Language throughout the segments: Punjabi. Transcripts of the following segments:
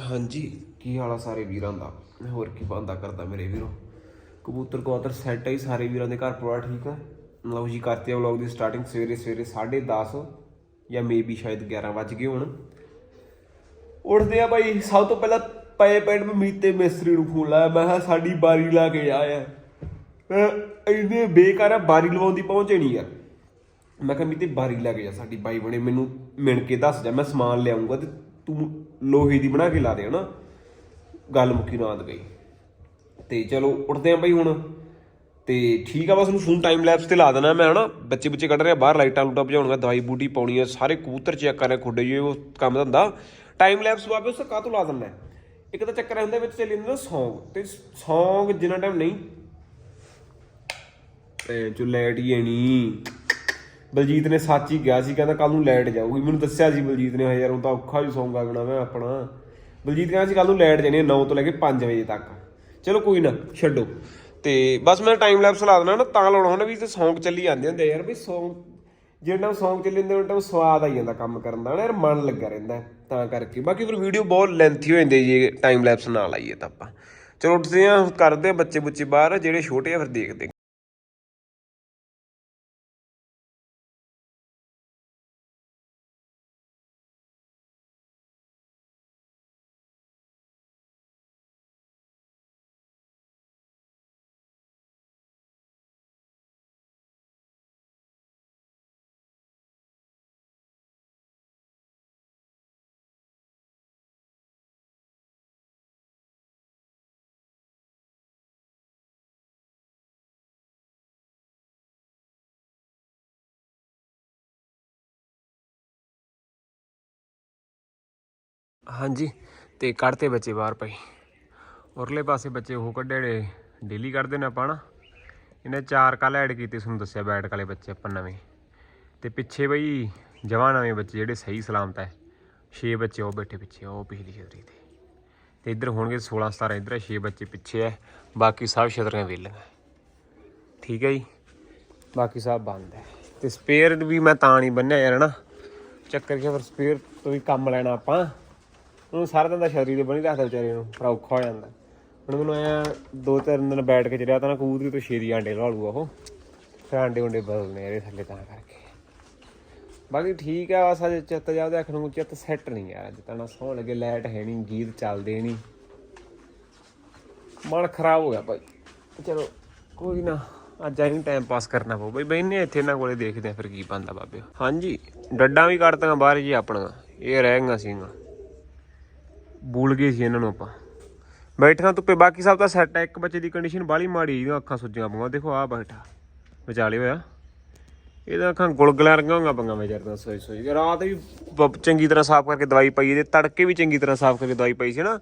ਹਾਂਜੀ। ਕੀ ਹਾਲ ਆ ਸਾਰੇ ਵੀਰਾਂ ਦਾ? ਹੋਰ ਕੀ ਬੰਦਾ ਕਰਦਾ ਮੇਰੇ ਵੀਰੋ? ਕਬੂਤਰ ਕਬੂਤਰ ਸੈੱਟ ਹੈ ਸਾਰੇ ਵੀਰਾਂ ਦੇ ਘਰ ਪਰਿਵਾਰ, ਠੀਕ ਆ? ਲਓ ਜੀ, ਕਰਤੇ ਵਲੌਗ ਦੀ ਸਟਾਰਟਿੰਗ ਸਵੇਰੇ ਸਵੇਰੇ 10:30 ਜਾਂ ਮੇਬੀ ਸ਼ਾਇਦ 11 ਵੱਜ ਗਏ ਹੁਣ। ਉੱਠਦੇ ਆ ਬਾਈ, ਸਭ ਤੋਂ ਪਹਿਲਾਂ ਪਏ ਪੈਂਟ ਮੈਂ ਮੀਤੇ ਮਿਸਤਰੀ ਨੂੰ ਫੋਨ ਲਾਇਆ, ਮੈਂ ਕਿਹਾ ਸਾਡੀ ਬਾਰੀ ਲਾ ਕੇ ਆਇਆ ਇਹਨੇ ਬੇਕਾਰ ਆ, ਬਾਰੀ ਲਵਾਉਣ ਦੀ ਪਹੁੰਚੇ ਨਹੀਂ ਯਾਰ। ਮੈਂ ਕਿਹਾ, ਮੀਤੇ ਬਾਰੀ ਲੈ ਕੇ ਜਾ, ਸਾਡੀ ਬਾਈ ਬਣੇ, ਮੈਨੂੰ ਮਿਣ ਕੇ ਦੱਸ ਜਾ, ਮੈਂ ਸਮਾਨ ਲਿਆਉਂਗਾ ਤੇ ਤੂੰ ਲੋਹੇ ਦੀ ਬਣਾ ਕੇ ਲਾ ਦੇ ਹਨਾ। ਗੱਲ ਮੁੱਕੀ ਰਾਤ ਗਈ। ਤੇ ਚਲੋ ਉੱਠਦੇ ਆਂ ਬਈ ਹੁਣ। ਤੇ ਠੀਕ ਆ ਬਸ ਨੂੰ ਫੋਨ ਟਾਈਮ ਲੈਪਸ ਤੇ ਲਾ ਦੇਣਾ ਮੈਂ ਹਨਾ। ਬੱਚੇ ਬੱਚੇ ਕੱਢ ਰਿਹਾ ਬਾਹਰ ਲਾਈਟਾਂ ਲੂਟਾਂ ਭਜਾਉਣੀਆਂ ਦਵਾਈ ਬੂਟੀ ਪਾਉਣੀ ਆ, ਸਾਰੇ ਕਬੂਤਰ ਚੈੱਕ ਕਰ ਰਹੇ ਖੁੱਡੇ ਜੇ ਉਹ ਕੰਮ ਧੰਦਾ। ਟਾਈਮ ਲੈਪਸ ਬਾਬੇ ਉਸ ਕਾਹ ਤੋਂ ਲਾ ਦਿੰਦਾ ਇੱਕ ਤਾਂ ਚੱਕਰ ਹੁੰਦਾ ਵਿੱਚ ਚੱਲੀ ਜਾਂਦਾ ਸੌਂਗ ਤੇ ਸੌਂਗ ਜਿੰਨਾ ਟਾਈਮ ਨਹੀਂ। ਤੇ ਜੋ ਲਾਈਟ ਹੀ ਹੈ ਨਹੀਂ। ਬਲਜੀਤ ਨੇ ਸੱਚ ਹੀ ਕਿਹਾ ਸੀ, ਕਹਿੰਦਾ ਕੱਲ ਨੂੰ ਲਾਈਟ ਜਾਊਗੀ। ਮੈਨੂੰ ਦੱਸਿਆ ਸੀ ਬਲਜੀਤ ਨੇ ਯਾਰ ਉਹ ਤਾਂ ਔਖਾ ਹੀ ਸੌਂਗ ਆਗਣਾ ਮੈਂ ਆਪਣਾ। ਬਲਜੀਤ ਕਹਿੰਦਾ ਸੀ ਕੱਲ ਨੂੰ ਲਾਈਟ ਜਾਣੀ 9 ਤੋਂ ਲੈ ਕੇ 5 ਵਜੇ ਤੱਕ। ਚਲੋ ਕੋਈ ਨਾ, ਛੱਡੋ। ਤੇ ਬਸ ਮੈਂ ਟਾਈਮ ਲੈਪਸ ਲਾ ਦੇਣਾ ਨਾ, ਤਾਂ ਲਾਉਣਾ ਹੁੰਦਾ ਵੀ ਤੇ ਸੌਂਗ ਚੱਲੀ ਜਾਂਦੇ ਹੁੰਦੇ ਯਾਰ, ਵੀ ਸੌਂਗ ਜਿਹੜਾ ਸੌਂਗ ਚੱਲੀ ਜਾਂਦੇ ਉਹਨਾਂ ਸਵਾਦ ਆਈ ਜਾਂਦਾ ਕੰਮ ਕਰਨ ਦਾ ਨਾ ਯਾਰ, ਮਨ ਲੱਗਾ ਰਹਿੰਦਾ ਤਾਂ ਕਰਕੇ। ਬਾਕੀ ਫਿਰ ਵੀਡੀਓ ਬਹੁਤ ਲੈਂਥੀ ਹੋ ਜਾਂਦੀ ਜੇ ਟਾਈਮ ਲੈਪਸ ਨਾ ਲਾਈਏ ਤਾਂ ਆਪਾਂ। ਚਲੋ ਉੱਠਦੇ ਆ ਕਰਦੇ ਆ ਬੱਚੇ ਬੁੱਚੇ ਬਾਹਰ, ਜਿਹੜੇ ਛੋਟੇ ਆ ਫਿਰ ਦੇਖਦੇ ਹਾਂਜੀ, ਤੇ ਕੱਢਤੇ ਬੱਚੇ ਬਾਹਰ ਪਏ ਉਰਲੇ ਪਾਸੇ ਬੱਚੇ ਉਹ ਕੱਢੇ ਜਿਹੜੇ ਡੇਲੀ ਕੱਢਦੇ ਨੇ ਆਪਾਂ ਨਾ। ਇਹਨੇ ਚਾਰ ਕੱਲ ਐਡ ਕੀਤੇ, ਤੁਹਾਨੂੰ ਦੱਸਿਆ ਬੈਟ ਕਾਲੇ ਬੱਚੇ ਆਪਾਂ ਨਵੇਂ। ਤੇ ਪਿੱਛੇ ਬਈ ਜਵਾਂ ਨਵੇਂ ਬੱਚੇ ਜਿਹੜੇ ਸਹੀ ਸਲਾਮਤ ਹੈ 6 ਬੱਚੇ ਉਹ ਬੈਠੇ ਪਿੱਛੇ, ਉਹ ਪਿਛਲੀ ਛਤਰੀ ਤੇ। ਤੇ ਇੱਧਰ ਹੋਣਗੇ 16 17 ਇੱਧਰ 6 ਬੱਚੇ ਪਿੱਛੇ ਹੈ ਬਾਕੀ ਸਭ ਛਤਰੀਆਂ ਵਿਹਲੀਆਂ। ਠੀਕ ਹੈ ਜੀ। ਬਾਕੀ ਸਭ ਬੰਦ ਹੈ ਤੇ ਸਪੇਅਰ ਵੀ ਮੈਂ ਤਾਂ ਨਹੀਂ ਬੰਨਿਆ ਯਾਰ ਨਾ ਚੱਕਰ ਕਿ ਫਿਰ ਸਪੇਅਰ ਤੋਂ ਵੀ ਕੰਮ ਲੈਣਾ ਆਪਾਂ। ਉਹਨੂੰ ਸਾਰਾ ਦਿਨ ਦਾ ਸ਼ਰੀਰ ਦੇ ਬਣੀ ਰੱਖਦਾ ਵਿਚਾਰੇ ਨੂੰ ਪਰ ਔਖਾ ਹੋ ਜਾਂਦਾ। ਹੁਣ ਮੈਨੂੰ ਆਇਆ ਦੋ ਤਿੰਨ ਦਿਨ ਬੈਠ ਕੇ ਚੜਿਆ ਤਾਂ ਨਾ ਕਬੂਤਰੀ ਤੋਂ ਛੇਰੀ ਆਂਡੇ ਲਾਲੂਗਾ ਉਹ। ਫਿਰ ਆਂਡੇ ਉਂਡੇ ਬਦਲਨੇ ਇਹਦੇ ਥੱਲੇ ਤਾਂ ਕਰਕੇ। ਬਾਕੀ ਠੀਕ ਆ, ਬਸ ਅਜੇ ਚਿੱਤ ਜਾ ਉਹਦੇ ਅੱਖ ਨੂੰ ਚਿੱਤ ਸੈੱਟ ਨਹੀਂ ਯਾਰ ਅੱਜ ਤਾਂ ਨਾ ਸੌਣ ਲੱਗੇ ਲਾਈਟ ਹੈ ਨਹੀਂ, ਗੀਤ ਚੱਲਦੇ ਨਹੀਂ। ਮਨ ਖਰਾਬ ਹੋ ਗਿਆ ਭਾਈ ਚਲੋ, ਕੋਈ ਨਾ, ਅੱਜ ਆਈ ਟਾਈਮ ਪਾਸ ਕਰਨਾ ਪਊ। ਬਈ ਬੈਨੇ ਇੱਥੇ, ਇਹਨਾਂ ਕੋਲੇ ਦੇਖਦੇ ਆ ਫਿਰ ਕੀ ਬੰਦਾ ਬਾਬੇ। ਹਾਂਜੀ, ਡੱਡਾਂ ਵੀ ਕੱਢ ਕੱਢਤੀਆਂ ਬਾਹਰ ਜੀ ਆਪਣੀਆਂ, ਇਹ ਰਹਿ ਗਈਆਂ ਸੀਗੀਆਂ। ਬੋਲ ਗਏ ਸੀ ਇਹਨਾਂ ਨੂੰ ਆਪਾਂ। ਬੈਠਣਾ ਧੁੱਪੇ, ਬਾਕੀ ਸਭ ਤਾਂ ਸੈੱਟ ਹੈ ਇੱਕ ਬੱਚੇ ਦੀ ਕੰਡੀਸ਼ਨ ਬਾਲੀ ਮਾੜੀ, ਇਹਦੀਆਂ ਅੱਖਾਂ ਸੁੱਜੀਆਂ ਪਈਆਂ। ਦੇਖੋ, ਆਹ ਬੈਠਾ। ਵਿਚਾਲੇ ਹੋਇਆ। ਇਹਦਾ ਅੱਖਾਂ ਗੁਲਗਲਾਂ ਰੰਗਾਂ ਹੋਈਆਂ ਪਈਆਂ ਵਿਚਾਰ ਦਾ ਸੋਈ ਸੋਈ। ਰਾਤ ਵੀ ਬ- ਚੰਗੀ ਤਰ੍ਹਾਂ ਸਾਫ਼ ਕਰਕੇ ਦਵਾਈ ਪਾਈ, ਇਹਦੇ ਤੜਕੇ ਵੀ ਚੰਗੀ ਤਰ੍ਹਾਂ ਸਾਫ਼ ਕਰਕੇ ਦਵਾਈ ਪਾਈ ਸੀ ਨਾ।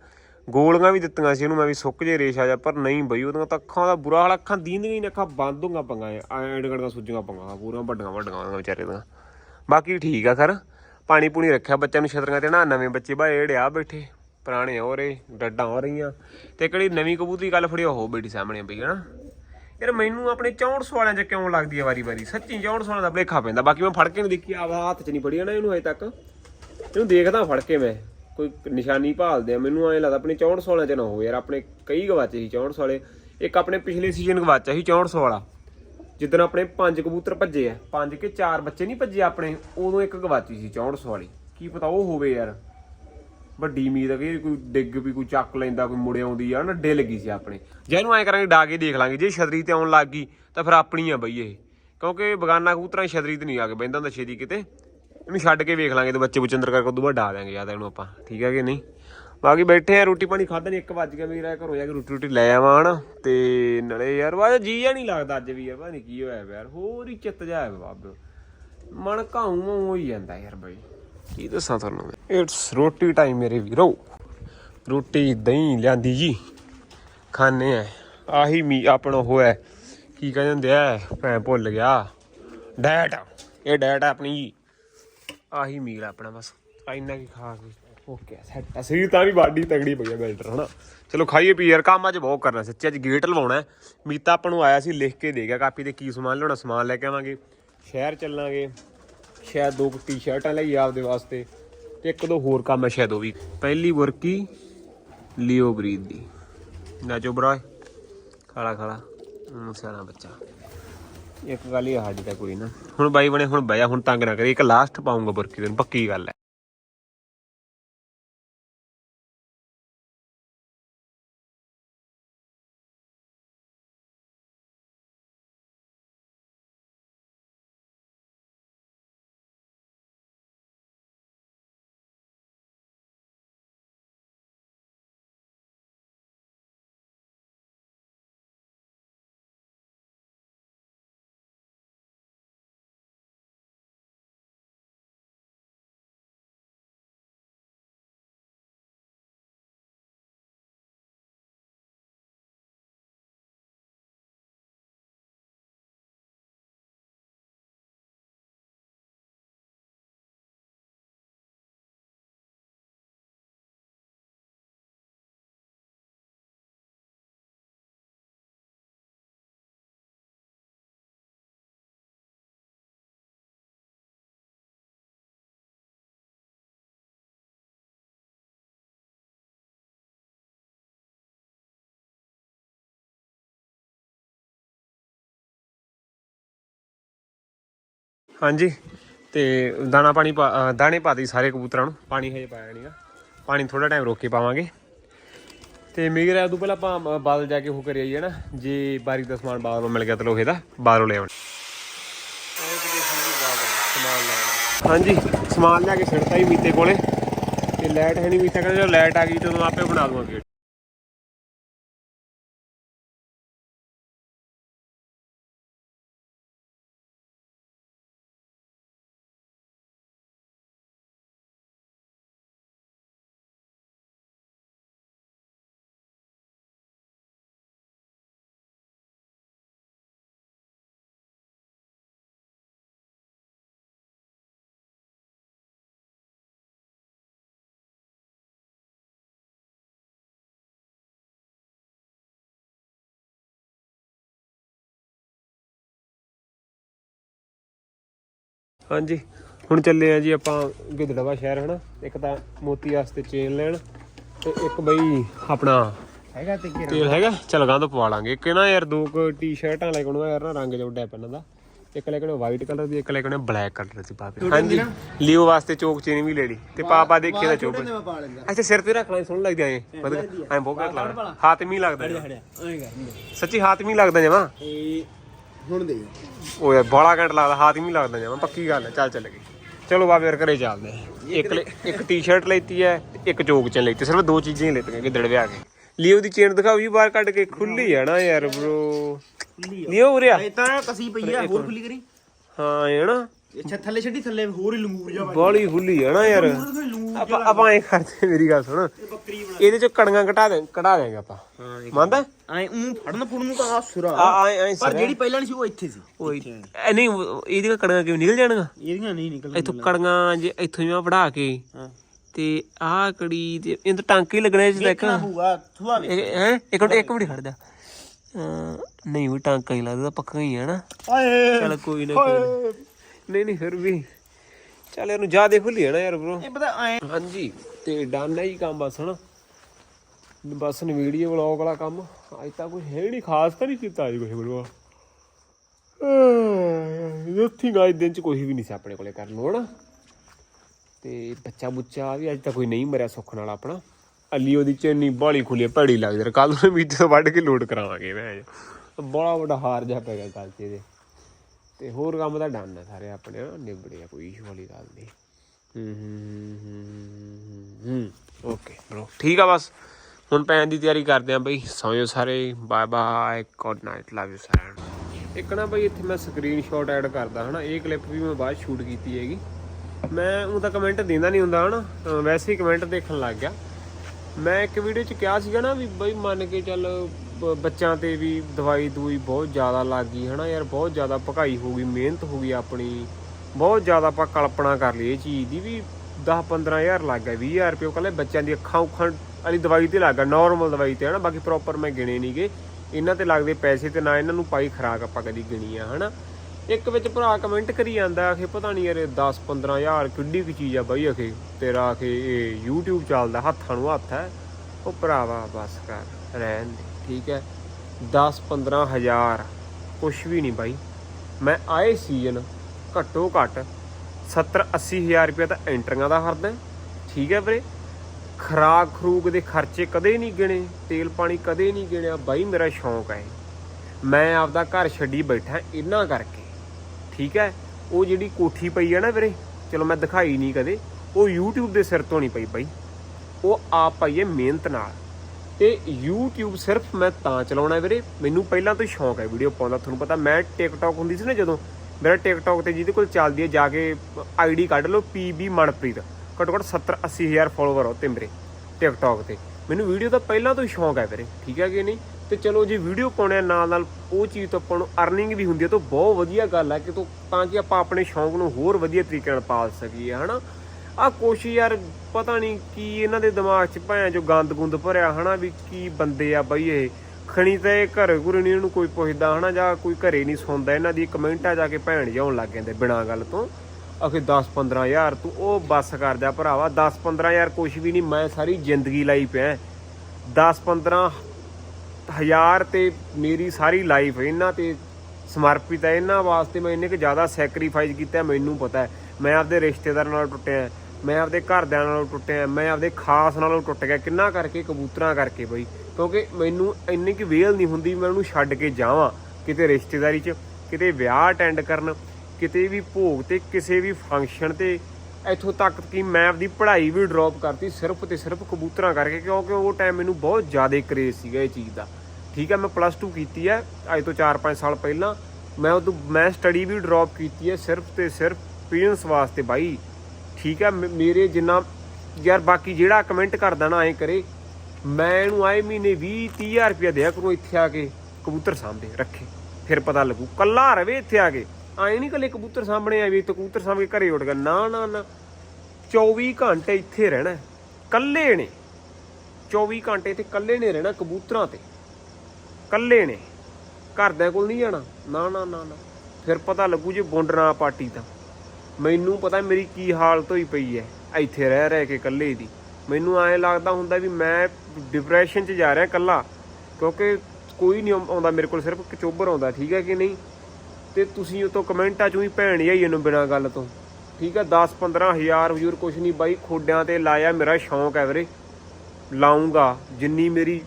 ਗੋਲੀਆਂ ਵੀ ਦਿੱਤੀਆਂ ਸੀ ਇਹਨੂੰ, ਮੈਂ ਵੀ ਸੁੱਕ ਜੇ ਰੇਸ਼ਾ ਜਾ, ਪਰ ਨਹੀਂ ਬਈ, ਉਹਦੀਆਂ ਤਾਂ ਅੱਖਾਂ ਦਾ ਬੁਰਾ ਹਾਲ, ਅੱਖਾਂ ਦੀਂਦੀਆਂ ਹੀ ਨਹੀਂ, ਅੱਖਾਂ ਬੰਦ ਹੋਈਆਂ ਪਈਆਂ ਐਂਡ ਗੜੀਆਂ ਸੁੱਜੀਆਂ ਪਈਆਂ ਪੂਰਾ ਵੱਡੀਆਂ ਵੱਡੀਆਂ ਉਹਦੀਆਂ ਵਿਚਾਰੇ ਦੀਆਂ। ਬਾਕੀ ਠੀਕ ਆ ਸਰ ਪਾਣੀ ਪੂਣੀ ਰੱਖਿਆ, ਬੱਚਿਆਂ ਨੂੰ ਛਤਰੀਆਂ ਤੇ ਨਾ ਨਵੇਂ ਬੱਚੇ ਬਾਏ ਜਿਹੜੇ ਆ ਬੈਠੇ। ਪੁਰਾਣੇ ਹੋ ਰਹੇ, ਡੱਡਾਂ ਹੋ ਰਹੀਆਂ। ਤੇ ਕਿਹੜੀ ਨਵੀਂ ਕਬੂਤਰੀ ਗੱਲ ਫੜੀ ਉਹ ਬੇਟੀ ਸਾਹਮਣੇ ਪਈ ਹਨਾ ਯਾਰ ਮੈਨੂੰ ਆਪਣੇ 64 ਵਾਲਿਆਂ 'ਚ ਕਿਉਂ ਲੱਗਦੀ ਹੈ ਵਾਰੀ ਵਾਰੀ ਸੱਚੀ 64 ਵਾਲਿਆਂ ਦਾ ਭਲੇਖਾ ਪੈਂਦਾ। ਬਾਕੀ ਮੈਂ ਫੜ ਕੇ ਨਹੀਂ ਦੇਖੀ ਆ ਹੱਥ 'ਚ ਨਹੀਂ ਫੜੀ ਨਾ ਇਹਨੂੰ ਅਜੇ ਤੱਕ। ਇਹਨੂੰ ਦੇਖਦਾ ਫੜ ਕੇ ਮੈਂ। ਕੋਈ ਨਿਸ਼ਾਨੀ ਭਾਲਦੇ ਆ, ਮੈਨੂੰ ਐਂ ਲੱਗਦਾ ਆਪਣੇ 64 ਵਾਲਿਆਂ 'ਚ ਨਾ ਹੋ ਯਾਰ ਆਪਣੇ ਕਈ ਗਵਾਚੇ ਸੀ 64 ਵਾਲੇ। ਇੱਕ ਆਪਣੇ ਪਿਛਲੇ ਸੀਜ਼ਨ ਗਵਾਚਾ ਸੀ 64 ਵਾਲਾ। ਜਿੱਦਣ ਆਪਣੇ ਪੰਜ ਕਬੂਤਰ ਭੱਜੇ ਆ। ਪੰਜ ਕੇ ਚਾਰ ਬੱਚੇ ਨਹੀਂ ਭੱਜੇ ਆਪਣੇ, ਉਦੋਂ ਇੱਕ ਗਵਾਚੀ ਸੀ 64 ਵਾਲੀ। ਕੀ ਪਤਾ ਉਹ ਹੋਵੇ ਯਾਰ। ਵੱਡੀ ਉਮੀਦ ਹੈ ਕਿ ਕੋਈ ਡਿੱਗ ਵੀ, ਕੋਈ ਚੱਕ ਲੈਂਦਾ, ਕੋਈ ਮੁੜ ਆਉਂਦੀ ਆ, ਨਾ ਡਿੱਲ ਗਈ ਸੀ ਆਪਣੇ। ਜੇ ਇਹਨੂੰ ਐਂ ਕਰਾਂਗੇ ਡਾ ਕੇ ਦੇਖ ਲਾਂਗੇ, ਜੇ ਛਤਰੀ ਤੇ ਆਉਣ ਲੱਗ ਗਈ, ਤਾਂ ਫਿਰ ਆਪਣੀ ਆ ਬਈ ਇਹ। ਕਿਉਂਕਿ ਬਗਾਨਾ ਕਬੂਤਰਾਂ ਦੀ ਛਤਰੀ ਤੇ ਨਹੀਂ ਆ ਕੇ ਬੈਂਦਾ ਹੁੰਦਾ ਛੇਤੀ ਕਿਤੇ। ਇਹਨੂੰ ਛੱਡ ਕੇ ਵੇਖ ਲਾਂਗੇ ਤੇ ਬੱਚੇ ਬੁਚੰਦਰ ਕਰਕੇ ਉਦੋਂ ਬਾਅਦ ਡਾ ਦਿਆਂਗੇ, ਯਾਦ ਇਹਨੂੰ ਆਪਾਂ। ਠੀਕ ਹੈ ਕਿ ਨਹੀਂ? ਬਾਕੀ ਬੈਠੇ ਆ, ਰੋਟੀ ਪਾਣੀ ਖਾਧਾ ਨਹੀਂ 1 ਵਜ ਗਿਆ ਮੇਰਾ, ਘਰੋਂ ਜਾ ਕੇ ਰੋਟੀ ਰੋਟੀ ਲੈ ਆਵਾਂ ਹਨਾ। ਤੇ ਨਲੇ ਯਾਰ ਵਾ ਜੀ ਜਾਂ ਨਹੀਂ ਲੱਗਦਾ ਅੱਜ ਵੀ ਯਾਰ, ਪਤਾ ਨਹੀਂ ਕੀ ਹੋਇਆ ਯਾਰ। ਹੋਰ ਹੀ ਚਿੱਤ ਜਾ ਹੈ ਬਾਬੇ। ਮਨ ਘਾਉ ਹੋ ਹੀ ਜਾਂਦਾ ਯਾਰ ਬਾਈ। ਕੀ ਦੱਸਾਂ ਤੁਹਾਨੂੰ ਮੈਂ? ਇਟਸ ਰੋਟੀ ਟਾਈਮ ਮੇਰੇ ਵੀਰੋ। ਰੋਟੀ ਦਹੀਂ ਲਿਆਂਦੀ ਜੀ। ਖਾਣੇ ਆ। ਆਹੀ ਮੀ ਆਪਣਾ ਹੋਇਆ ਕੀ ਕਹਿੰਦੇ ਹੁੰਦੇ ਆ? ਭੈਂ ਭੁੱਲ ਗਿਆ। ਡੈਟ ਇਹ ਡੈਟ ਆਪਣੀ ਜੀ। ਆਹੀ ਮੀਲ ਆਪਣਾ ਬਸ। ਆ ਇੰਨਾ ਕੀ ਖਾ ਕੇ। ਓਕੇ ਸੈੱਟ ਆ। ਸਰੀਰ ਤਾਂ ਵੀ ਬਾਡੀ ਤਗੜੀ ਪਈ ਆ ਬੈਲਟਰ ਹਨਾ। ਚਲੋ ਖਾਈਏ ਪੀ ਯਾਰ, ਕੰਮ ਅੱਜ ਬਹੁਤ ਕਰਨਾ। ਸੱਚੀ ਅੱਜ ਗੇਟ ਲਵਾਉਣਾ ਮੀਤਾ ਆਪਾਂ ਨੂੰ ਆਇਆ ਸੀ ਲਿਖ ਕੇ ਦੇ ਗਿਆ। ਕਾਪੀ ਤੇ ਕੀ ਸਮਾਨ ਲਿਆਉਣਾ, ਸਮਾਨ ਲੈ ਕੇ ਆਵਾਂਗੇ। ਸ਼ਹਿਰ ਚੱਲਾਂਗੇ। ਸ਼ਾਇਦ ਦੋ ਟੀ-ਸ਼ਰਟਾਂ ਲਈ ਆਪਦੇ ਵਾਸਤੇ। ਤੇ ਇੱਕ ਦੋ ਹੋਰ ਕੰਮ ਹੈ ਸ਼ਾਇਦ ਉਹ ਵੀ। ਪਹਿਲੀ ਬੁਰਕੀ ਲਿਓ ਬਰੀਦ ਦੀ। ਨਾਚੋ ਬਰਾ ਖਾਲਾ ਖਾਲਾ ਸਿਆਣਾ ਬੱਚਾ। ਇੱਕ ਗੱਲ ਹੀ ਸਾਡੀ ਤਾਂ ਕੋਈ ਨਾ। ਹੁਣ ਬਾਈ ਬਣੇ, ਹੁਣ ਬਹਿ ਜਾ, ਹੁਣ ਤੰਗ ਨਾ ਕਰੀ। ਇੱਕ ਲਾਸਟ ਪਾਉਂਗਾ ਬੁਰਕੀ ਤੈਨੂੰ, ਪੱਕੀ ਗੱਲ ਹੈ। ਹਾਂਜੀ। ਤੇ ਦਾਣਾ ਪਾਣੀ ਪਾ- ਅ, ਦਾਣੇ ਪਾਤੀ ਸਾਰੇ ਕਬੂਤਰਾਂ ਨੂੰ। ਪਾਣੀ ਹਜੇ ਪਾਇਆ ਨਹੀਂਗਾ ਪਾਣੀ ਥੋੜਾ ਟਾਈਮ ਰੋਕ ਕੇ ਪਾਵਾਂਗੇ। ਤੇ ਮੇਰੀ ਰਾਤ ਤੋਂ ਪਹਿਲਾਂ ਆਪਾਂ ਬਾਦਲ ਜਾ ਕੇ ਉਹ ਕਰੀ ਆਈਏ ਨਾ। ਜੇ ਬਾਰੀ ਦਾ ਸਮਾਨ ਬਾਦਲੋਂ ਮਿਲ ਗਿਆ ਤਾਂ ਲੋਹੇ ਦਾ ਬਾਦਲੋਂ ਲੈ ਆਉਣਾ। ਹਾਂਜੀ ਸਮਾਨ ਲਿਆ ਕੇ ਛਿੜਤਾ ਹੀ ਮੀਤੇ ਕੋਲੇ। ਤੇ ਲਾਈਟ ਹੈ ਨਹੀਂ ਮੀਤਾ ਕਹਿੰਦਾ ਜਦੋਂ ਲਾਈਟ ਆ ਗਈ ਤਦੋਂ ਆਪੇ ਬਣਾ ਦਵਾਂਗੇ ਹਾਂਜੀ। ਹੁਣ ਚੱਲੇ ਆ ਜੀ ਆਪਾਂ ਗਿੱਦੜਵਾ ਸ਼ਹਿਰ ਹਨਾ? ਇੱਕ ਤਾਂ ਮੋਤੀ ਵਾਸਤੇ ਚੇਨ ਲੈਣ ਤੇ ਇੱਕ ਬਈ ਆਪਣਾ ਹੈਗਾ ਤੇ ਤੇਲ ਹੈਗਾ। ਚਲ ਗਾਂ ਤੋਂ ਪਵਾ ਲਾਂਗੇ। ਇੱਕ ਨਾ ਯਾਰ ਦੋ ਕੁ ਟੀ-ਸ਼ਰਟਾਂ ਲੈ ਕੇ ਆਉਣਾ ਯਾਰ ਨਾ ਰੰਗ ਜਿਹਾ ਉੱਡਿਆ ਪੈਣਾ ਦਾ। ਇੱਕ ਲੈ ਕੇ ਆਉਣਾ ਵਾਈਟ ਕਲਰ ਦੀ ਇੱਕ ਲੈ ਕੇ ਆਉਣਾ ਬਲੈਕ ਕਲਰ ਦੀ ਪਾਪੇ ਹਾਂਜੀ। ਲਿਓ ਵਾਸਤੇ ਚੋਕ ਚੇਨ ਵੀ ਲੈ ਲਈ ਤੇ ਪਾਪਾ ਦੇਖੇ ਦਾ ਚੋਕ। ਪਾ ਅੱਛਾ ਸਿਰ ਤੇ ਰੱਖਣਾ ਸੋਹਣ ਲੱਗਦਾ ਐ ਐ ਬਹੁਤ ਘੱਟ ਲੱਗਦਾ। ਲੱਗਦਾ। ਹੜਿਆ ਐਂ ਕਰ ਸੱਚੀ ਹਾਤਮੀ ਲੱਗਦਾ ਜਮਾ। ਹੁਣ ਦੇ। ਉਹ ਯਾਰ ਬੜਾ ਘੰਟ ਲੱਗਦਾ ਹਾਤਮੀ ਲੱਗਦਾ ਜਮਾ ਪੱਕੀ ਗੱਲ ਹੈ ਚੱਲ ਚੱਲ ਗਈ। ਚਲੋ ਬਾਬੇ ਯਾਰ ਘਰੇ ਚੱਲਦੇ ਹਾਂ। ਇੱਕ ਇੱਕ ਟੀ-ਸ਼ਰਟ ਲੈਤੀ ਹੈ ਤੇ ਇੱਕ ਚੋਕ ਚੇਨ ਲੈਤੀ ਸਿਰਫ ਦੋ ਚੀਜ਼ਾਂ ਹੀ ਲੈਤੀਆਂ ਗਿੱਦੜ ਵਿਆਹ ਕੇ। ਲਿਓ ਦੀ ਚੇਨ ਦਿਖਾਓ ਜੀ ਬਾਹਰ ਕੱਢ ਕੇ ਖੁੱਲੀ ਹੈ ਨਾ ਯਾਰ ਬ్రో ਲਿਓ ਉਰਿਆ ਇਹ ਤਾਂ ਕਸੀ ਪਈ ਆ ਹੋਰ ਖੁੱਲੀ ਕਰੀ। ਹਾਂ ਇਹ ਨਾ। ਅੱਛਾ ਥੱਲੇ ਛੱਡੀ ਥੱਲੇ ਹੋਰ ਹੀ ਲੰਗੂਰ ਜਾ ਬਾਲੀ ਖੁੱਲੀ ਹੈ ਨਾ ਯਾਰ। ਆਪਾਂ ਆਪਾਂ ਐ ਕਰਦੇ ਮੇਰੀ ਗੱਲ ਸੁਣ। ਬੱਕਰੀ ਬਣਾ। ਇਹਦੇ ਚੋਂ ਕੜੀਆਂ ਘਟਾ ਦੇ ਕਢਾ ਦੇਾਂਗੇ ਆਪਾਂ। ਹਾਂ ਮੰਨਦਾ? ਐ ਉਹ ਫੜਨ ਫੁੜਨ ਨੂੰ ਤਾਂ ਸੁਰਾ। ਆ ਆ ਐ ਪਰ ਜਿਹੜੀ ਪਹਿਲਾਂ ਨਹੀਂ ਸੀ ਉਹ ਇੱਥੇ ਸੀ। ਓਏ ਐ ਨਹੀਂ ਉਹ- ਇਹਦੀਆਂ ਕੜੀਆਂ ਕਿਉਂ ਨਿਕਲ ਜਾਣਗੀਆਂ? ਇਹਦੀਆਂ ਨਹੀਂ ਨਿਕਲ ਇੱਥੋਂ ਕੜੀਆਂ ਜੇ ਇੱਥੋਂ ਜਿਵੇਂ ਵੜਾ ਕੇ ਹਾਂ। ਤੇ ਆਹ ਕੜੀ ਤੇ ਇਹ ਤਾਂ ਟਾਂਕੇ ਹੀ ਲੱਗਣੇ ਹੋਊਗਾ ਥੂਆ ਵੇ ਹੈ? ਇੱਕ ਮਿੰਟ ਇੱਕ ਮਿੰਟ ਖੜ ਜਾ। ਨਹੀਂ ਵੀ ਟਾਂਕਾ ਹੀ ਲੱਗਦਾ ਪੱਕਾ ਹੀ ਹੈ ਨਾ। ਓਏ ਚੱਲ ਕੋਈ ਨਾ ਕੋਈ ਨਾ। ਨਹੀਂ ਨਹੀਂ ਫਿਰ ਵੀ। ਚੱਲ ਇਹਨੂੰ ਜ਼ਿਆਦਾ ਖੁੱਲੀ ਹੈ ਨਾ ਯਾਰ ਬ్రో ਇਹ ਪਤਾ ਐ ਹਾਂਜੀ ਤੇ ਡਨ ਹੈ ਹੀ ਕੰਮ ਬਸ ਹਨਾ? ਬਸ ਨ ਵੀਡੀਓ ਵਲੌਗ ਵਾਲਾ ਕੰਮ। ਅੱਜ ਤਾਂ ਕੁਝ ਹੈ ਨਹੀਂ ਖਾਸ ਤਾਂ ਨਹੀਂ ਕੀਤਾ ਅੱਜ ਕੁਝ ਬਰਵਾ ਨਥਿੰਗ ਅੱਜ ਦਿਨ ਚ ਕੋਈ ਵੀ ਨਹੀਂ ਸੀ ਆਪਣੇ ਕੋਲੇ ਕਰਨ ਨੂੰ ਹਨਾ? ਤੇ ਬੱਚਾ ਬੁੱਚਾ ਵੀ ਅੱਜ ਤਾਂ ਕੋਈ ਨਹੀਂ ਮਰਿਆ ਸੁੱਖ ਨਾਲ ਆਪਣਾ। ਅਲੀ ਉਹਦੀ ਚੈਨੀ ਬਾਲੀ ਖੁੱਲੀ ਭੜੀ ਲੱਗਦੀ ਕੱਲ ਨੂੰ ਵੀ ਤੋਂ ਵੱਢ ਕੇ ਲੋਡ ਕਰਾਵਾਂਗੇ ਮੈਂ ਬੜਾ ਵੱਡਾ ਹਾਰ ਜਾ ਪੈ ਗਿਆ ਕੱਲ ਚ ਇਹਦੇ। ਤੇ ਹੋਰ ਕੰਮ ਤਾਂ ਡਨ ਆ ਸਾਰੇ ਆਪਣੇ ਨਿਬੜਿਆ, ਕੋਈ ਇਸ਼ੂ ਵਾਲੀ ਗੱਲ ਨਹੀਂ। ਹੂੰ ਓਕੇ ਬ్రో ਠੀਕ ਆ ਬਸ। ਹੁਣ ਪੈਣ ਦੀ ਤਿਆਰੀ ਕਰਦੇ ਆ ਬਈ। ਸੌਂਯੋ ਸਾਰੇ। Bye bye good night love you ਸਾਰਿਆਂ ਇੱਕ ਨਾ ਬਈ ਇੱਥੇ ਮੈਂ ਸਕਰੀਨਸ਼ਾਟ ਐਡ ਕਰਦਾ, ਹਨਾ। ਇਹ ਕਲਿੱਪ ਵੀ ਮੈਂ ਬਾਅਦ ਸ਼ੂਟ ਕੀਤੀ ਹੈਗੀ। ਮੈਂ ਉਹ ਤਾਂ ਕਮੈਂਟ ਦਿੰਦਾ ਨਹੀਂ ਹੁੰਦਾ, ਹਨਾ। ਅਹ ਵੈਸੇ ਹੀ ਕਮੈਂਟ ਦੇਖਣ ਲੱਗ ਗਿਆ। ਮੈਂ ਇੱਕ ਵੀਡੀਓ 'ਚ ਕਿਹਾ ਸੀਗਾ ਨਾ ਵੀ ਬਈ ਮੰਨ ਕੇ ਚੱਲ ਬੱਚਿਆਂ ਤੇ ਵੀ ਦਵਾਈ ਦੂਈ ਬਹੁਤ ਜ਼ਿਆਦਾ ਲੱਗ ਗਈ, ਹਨਾ ਯਾਰ, ਬਹੁਤ ਜ਼ਿਆਦਾ ਭਕਾਈ ਹੋ ਗਈ, ਮਿਹਨਤ ਹੋ ਗਈ ਆਪਣੀ। ਬਹੁਤ ਜ਼ਿਆਦਾ ਆਪਾਂ ਕਲਪਨਾ ਕਰ ਲਈ ਇਹ ਚੀਜ਼ ਦੀ ਵੀ 10 15000 ਲੱਗ ਗਿਆ 20000 ਰੁਪਏ ਕੱਲੇ ਬੱਚਿਆਂ ਦੀ ਅੱਖਾਂ ਉੱਖਾਂ ਵਾਲੀ ਦਵਾਈ ਤੇ ਲੱਗ ਗਿਆ ਨਾਰਮਲ ਦਵਾਈ ਤੇ, ਹਨਾ, ਬਾਕੀ ਪ੍ਰੋਪਰ ਮੈਂ ਗਿਣੇ ਨਹੀਂਗੇ ਇਹਨਾਂ ਤੇ ਲੱਗਦੇ ਪੈਸੇ ਤੇ ਨਾ ਇਹਨਾਂ ਨੂੰ ਪਾਈ ਖਰਾਕ ਆਪਾਂ ਕਦੀ ਗਿਣੀ ਆ, ਹਨਾ। ਇੱਕ ਵਿੱਚ ਭਰਾ ਕਮੈਂਟ ਕਰੀ ਜਾਂਦਾ, ਆਖੇ ਪਤਾ ਨਹੀਂ ਯਾਰ 10 15000 ਕਿੱਡੀ ਕੀ ਚੀਜ਼ ਆ ਬਾਈ, ਆਖੇ ਤੇਰਾ ਆਖੇ ਇਹ YouTube ਚੱਲਦਾ, ਹੱਥਾਂ ਨੂੰ ਹੱਥ ਹੈ। ਉਹ ਭਰਾਵਾ ਬਸ ਕਰ। ਰਹਿਣ ਦੇ, ਠੀਕ ਹੈ? 10 15000 ਕੁਛ ਵੀ ਨਹੀਂ ਬਾਈ। ਮੈਂ ਆਏ ਸੀਜ਼ਨ ਘੱਟੋ ਘੱਟ 70 80000 ਰੁਪਏ ਤਾਂ ਐਂਟਰੀਆਂ ਦਾ ਹਰਦਾ ਠੀਕ ਹੈ ਵੀਰੇ? ਖਰਾਕ ਖਰੂਕ ਦੇ ਖਰਚੇ ਕਦੇ ਨਹੀਂ ਗਿਣੇ, ਤੇਲ ਪਾਣੀ ਕਦੇ ਨਹੀਂ ਗਿਣਿਆ, ਬਾਈ ਮੇਰਾ ਸ਼ੌਂਕ ਹੈ। ਮੈਂ ਆਪਦਾ ਘਰ ਛੱਡੀ ਬੈਠਾ ਇਹਨਾਂ ਕਰਕੇ, ਠੀਕ ਹੈ? ਉਹ ਜਿਹੜੀ ਕੋਠੀ ਪਈ ਹੈ ਨਾ ਵੀਰੇ, ਚਲੋ ਮੈਂ ਦਿਖਾਈ ਨਹੀਂ ਕਦੇ, ਉਹ YouTube ਦੇ ਸਿਰ ਤੋਂ ਨਹੀਂ ਪਈ ਬਾਈ। ਉਹ ਆਪ ਪਾਈਏ ਮਿਹਨਤ ਨਾਲ। ਤੇ YouTube ਸਿਰਫ ਮੈਂ ਤਾਂ ਚਲਾਉਣਾ ਵੀਰੇ। ਮੈਨੂੰ ਪਹਿਲਾਂ ਤੋਂ ਹੀ ਸ਼ੌਂਕ ਹੈ ਵੀਡੀਓ ਪਾਉਣ ਦਾ, ਤੁਹਾਨੂੰ ਪਤਾ ਮੈਂ TikTok ਹੁੰਦੀ ਸੀ ਨਾ ਜਦੋਂ, ਮੇਰਾ TikTok ਤੇ ਜਿਹਦੇ ਕੋਲ ਚੱਲਦੀ ਹੈ ਜਾ ਕੇ ਆਈਡੀ ਕੱਢ ਲਓ PB ਮਨਪ੍ਰੀਤ। ਘੱਟੋ ਘੱਟ 70 80 ਹਜ਼ਾਰ ਫਾਲੋਵਰ ਹੋ ਤੇ ਮੇਰੇ, TikTok ਤੇ। ਮੈਨੂੰ ਵੀਡੀਓ ਦਾ ਪਹਿਲਾਂ ਤੋਂ ਹੀ ਸ਼ੌਂਕ ਹੈ ਵੀਰੇ, ਠੀਕ ਹੈ ਕਿ ਨਹੀਂ? ਤੇ ਚਲੋ ਜੇ ਵੀਡੀਓ ਪਾਉਣੇ ਨਾਲ ਨਾਲ, ਉਹ ਚੀਜ਼ ਤੋਂ ਆਪਾਂ ਨੂੰ ਅਰਨਿੰਗ ਵੀ ਹੁੰਦੀ ਹੈ, ਤਾਂ ਬਹੁਤ ਵਧੀਆ ਗੱਲ ਹੈ ਕਿ ਤੋ, ਤਾਂ ਕਿ ਆਪਾਂ ਆਪਣੇ ਸ਼ੌਂਕ ਨੂੰ ਹੋਰ ਵਧੀਆ ਤਰੀਕੇ ਨਾਲ ਪਾਲ ਸਕੀਏ, ਹਨਾ? ਆ ਕੁਛ ਯਾਰ, ਪਤਾ ਨਹੀਂ ਕੀ ਇਹਨਾਂ ਦੇ ਦਿਮਾਗ 'ਚ ਭਾਂ ਜੋ ਗੰਦ ਗੁੰਦ ਭਰਿਆ, ਹਨਾ ਵੀ ਕੀ ਬੰਦੇ ਆ ਬਈ ਇਹ। ਖਣੀ ਤਾਂ ਇਹ ਘਰ ਘੁਰ ਨਹੀਂ ਇਹਨੂੰ ਕੋਈ ਪੁੱਛਦਾ, ਹਨਾ ਜਾਂ ਕੋਈ ਘਰੇ ਨਹੀਂ ਸੁਣਦਾ ਇਹਨਾਂ ਦੀ ਕਮੈਂਟਾਂ ਜਾ ਕੇ ਭੈਣ ਜਾਉਣ ਲੱਗ ਜਾਂਦੇ ਬਿਨਾਂ ਗੱਲ ਤੋਂ। ਅਖੇ 10 15000 ਤੂੰ ਉਹ ਬੱਸ ਕਰ ਜਾ ਭਰਾਵਾ 10 15000 ਕੁਛ ਵੀ ਨਹੀਂ, ਮੈਂ ਸਾਰੀ ਜ਼ਿੰਦਗੀ ਲਾਈ ਪਿਆ। 10 15 ਹਜ਼ਾਰ ਤੇ ਮੇਰੀ ਸਾਰੀ ਲਾਈਫ ਇਹਨਾਂ ਤੇ ਸਮਰਪਿਤ ਹੈ, ਇਹਨਾਂ ਵਾਸਤੇ ਮੈਂ ਇੰਨੇ ਕੁ ਜ਼ਿਆਦਾ ਸੈਕਰੀਫਾਈਸ ਕੀਤਾ ਮੈਨੂੰ ਪਤਾ ਹੈ। ਮੈਂ ਆਪਦੇ ਰਿਸ਼ਤੇਦਾਰਾਂ ਨਾਲ ਟੁੱਟਿਆ। ਮੈਂ ਆਪਦੇ ਘਰਦਿਆਂ ਨਾਲੋਂ ਟੁੱਟਿਆ, ਮੈਂ ਆਪਦੇ ਖਾਸ ਨਾਲੋਂ ਟੁੱਟ ਗਿਆ। ਕਿੰਨਾ ਕਰਕੇ? ਕਬੂਤਰਾਂ ਕਰਕੇ ਬਈ। ਕਿਉਂਕਿ ਮੈਨੂੰ ਇੰਨੀ ਕਿ ਵੇਲ ਨਹੀਂ ਹੁੰਦੀ ਮੈਂ ਉਹਨੂੰ ਛੱਡ ਕੇ ਜਾਵਾਂ, ਕਿਤੇ ਰਿਸ਼ਤੇਦਾਰੀ 'ਚ, ਕਿਤੇ ਵਿਆਹ ਅਟੈਂਡ ਕਰਨ, ਕਿਤੇ ਵੀ ਭੋਗ ਤੇ, ਕਿਸੇ ਵੀ ਫੰਕਸ਼ਨ ਤੇ। ਇੱਥੋਂ ਤੱਕ ਕਿ ਮੈਂ ਆਪਦੀ ਪੜ੍ਹਾਈ ਵੀ ਡ੍ਰੌਪ ਕਰਤੀ ਸਿਰਫ ਤੇ ਸਿਰਫ ਕਬੂਤਰਾਂ ਕਰਕੇ, ਕਿਉਂਕਿ ਉਹ ਟਾਈਮ ਮੈਨੂੰ ਬਹੁਤ ਜ਼ਿਆਦਾ ਕਰੇਜ਼ ਸੀਗਾ ਇਹ ਚੀਜ਼ ਦਾ। ਠੀਕ ਹੈ, ਮੈਂ ਪਲੱਸ 2 ਕੀਤੀ ਹੈ, ਅੱਜ ਤੋਂ 4-5 ਸਾਲ ਪਹਿਲਾਂ। ਮੈਂ ਉਦੋਂ, ਮੈਂ ਸਟੱਡੀ ਵੀ ਡ੍ਰੌਪ ਕੀਤੀ ਹੈ ਸਿਰਫ ਤੇ ਸਿਰਫ ਪੀਰੈਂਟਸ ਵਾਸਤੇ ਬਾਈ। ਠੀਕ ਹੈ ਮੇਰੇ ਜਿੰਨਾ, ਯਾਰ ਬਾਕੀ ਜਿਹੜਾ ਕਮੈਂਟ ਕਰਦਾ ਨਾ ਐ ਕਰੇ, ਮੈਂ ਇਹਨੂੰ ਆਏ ਮਹੀਨੇ 20 30000 ਰੁਪਇਆ ਦਿਆ ਕਰੂੰ ਇੱਥੇ ਆ ਕੇ, ਕਬੂਤਰ ਸਾਹਮਣੇ ਰੱਖੇ, ਫਿਰ ਪਤਾ ਲੱਗੂ, ਕੱਲਾ ਰਵੇ ਇੱਥੇ ਆ ਕੇ, ਆਏ ਨਹੀਂ ਕੱਲੇ ਕਬੂਤਰ ਸਾਹਮਣੇ ਆਵੇ ਵੀ ਤੇ ਕਬੂਤਰ ਸਾਹਮਣੇ ਘਰੇ ਉੱਡ ਗਿਆ, ਨਾ ਨਾ ਨਾ 24 ਘੰਟੇ ਇੱਥੇ ਰਹਿਣਾ ਹੈ। ਕੱਲੇ ਨੇ 24 ਘੰਟੇ ਤੇ ਕੱਲੇ ਨੇ ਰਹਿਣਾ ਕਬੂਤਰਾਂ ਤੇ, ਕੱਲੇ ਨੇ, ਘਰਦਿਆਂ ਕੋਲ ਨਹੀਂ ਜਾਣਾ, ਨਾ ਨਾ ਨਾ ਨਾ, ਫਿਰ ਪਤਾ ਲੱਗੂ ਜੇ ਬੁੰਡਣਾ ਪਾਰਟੀ ਦਾ ਮੈਨੂੰ ਪਤਾ ਮੇਰੀ ਕੀ ਹਾਲਤ ਹੋਈ ਪਈ ਹੈ, ਇੱਥੇ ਰਹਿ ਰਹਿ ਕੇ ਇਕੱਲੇ ਦੀ। ਮੈਨੂੰ ਐਂ ਲੱਗਦਾ ਹੁੰਦਾ ਵੀ ਮੈਂ ਡਿਪਰੈਸ਼ਨ 'ਚ ਜਾ ਰਿਹਾ ਇਕੱਲਾ, ਕਿਉਂਕਿ ਕੋਈ ਨਹੀਂ ਆਉਂਦਾ ਮੇਰੇ ਕੋਲ, ਸਿਰਫ ਕਚੋਬਰ ਆਉਂਦਾ, ਠੀਕ ਹੈ ਕਿ ਨਹੀਂ? ਤੇ ਤੁਸੀਂ ਉਹ ਤੋਂ ਕਮੈਂਟਾਂ 'ਚੋਂ ਹੀ ਭੈਣ ਜਾਈ ਇਹਨੂੰ ਬਿਨਾਂ ਗੱਲ ਤੋਂ। ਠੀਕ ਹੈ 10 15 ਹਜ਼ਾਰ ਹਜ਼ੂਰ ਕੁਛ ਨਹੀਂ, ਬਾਈ ਖੋਡਿਆਂ ਤੇ ਲਾਇਆ ਮੇਰਾ ਸ਼ੌਂਕ ਹੈ ਵੀਰੇ। ਲਾਉਂਗਾ ਜਿੰਨੀ ਮੇਰੀ,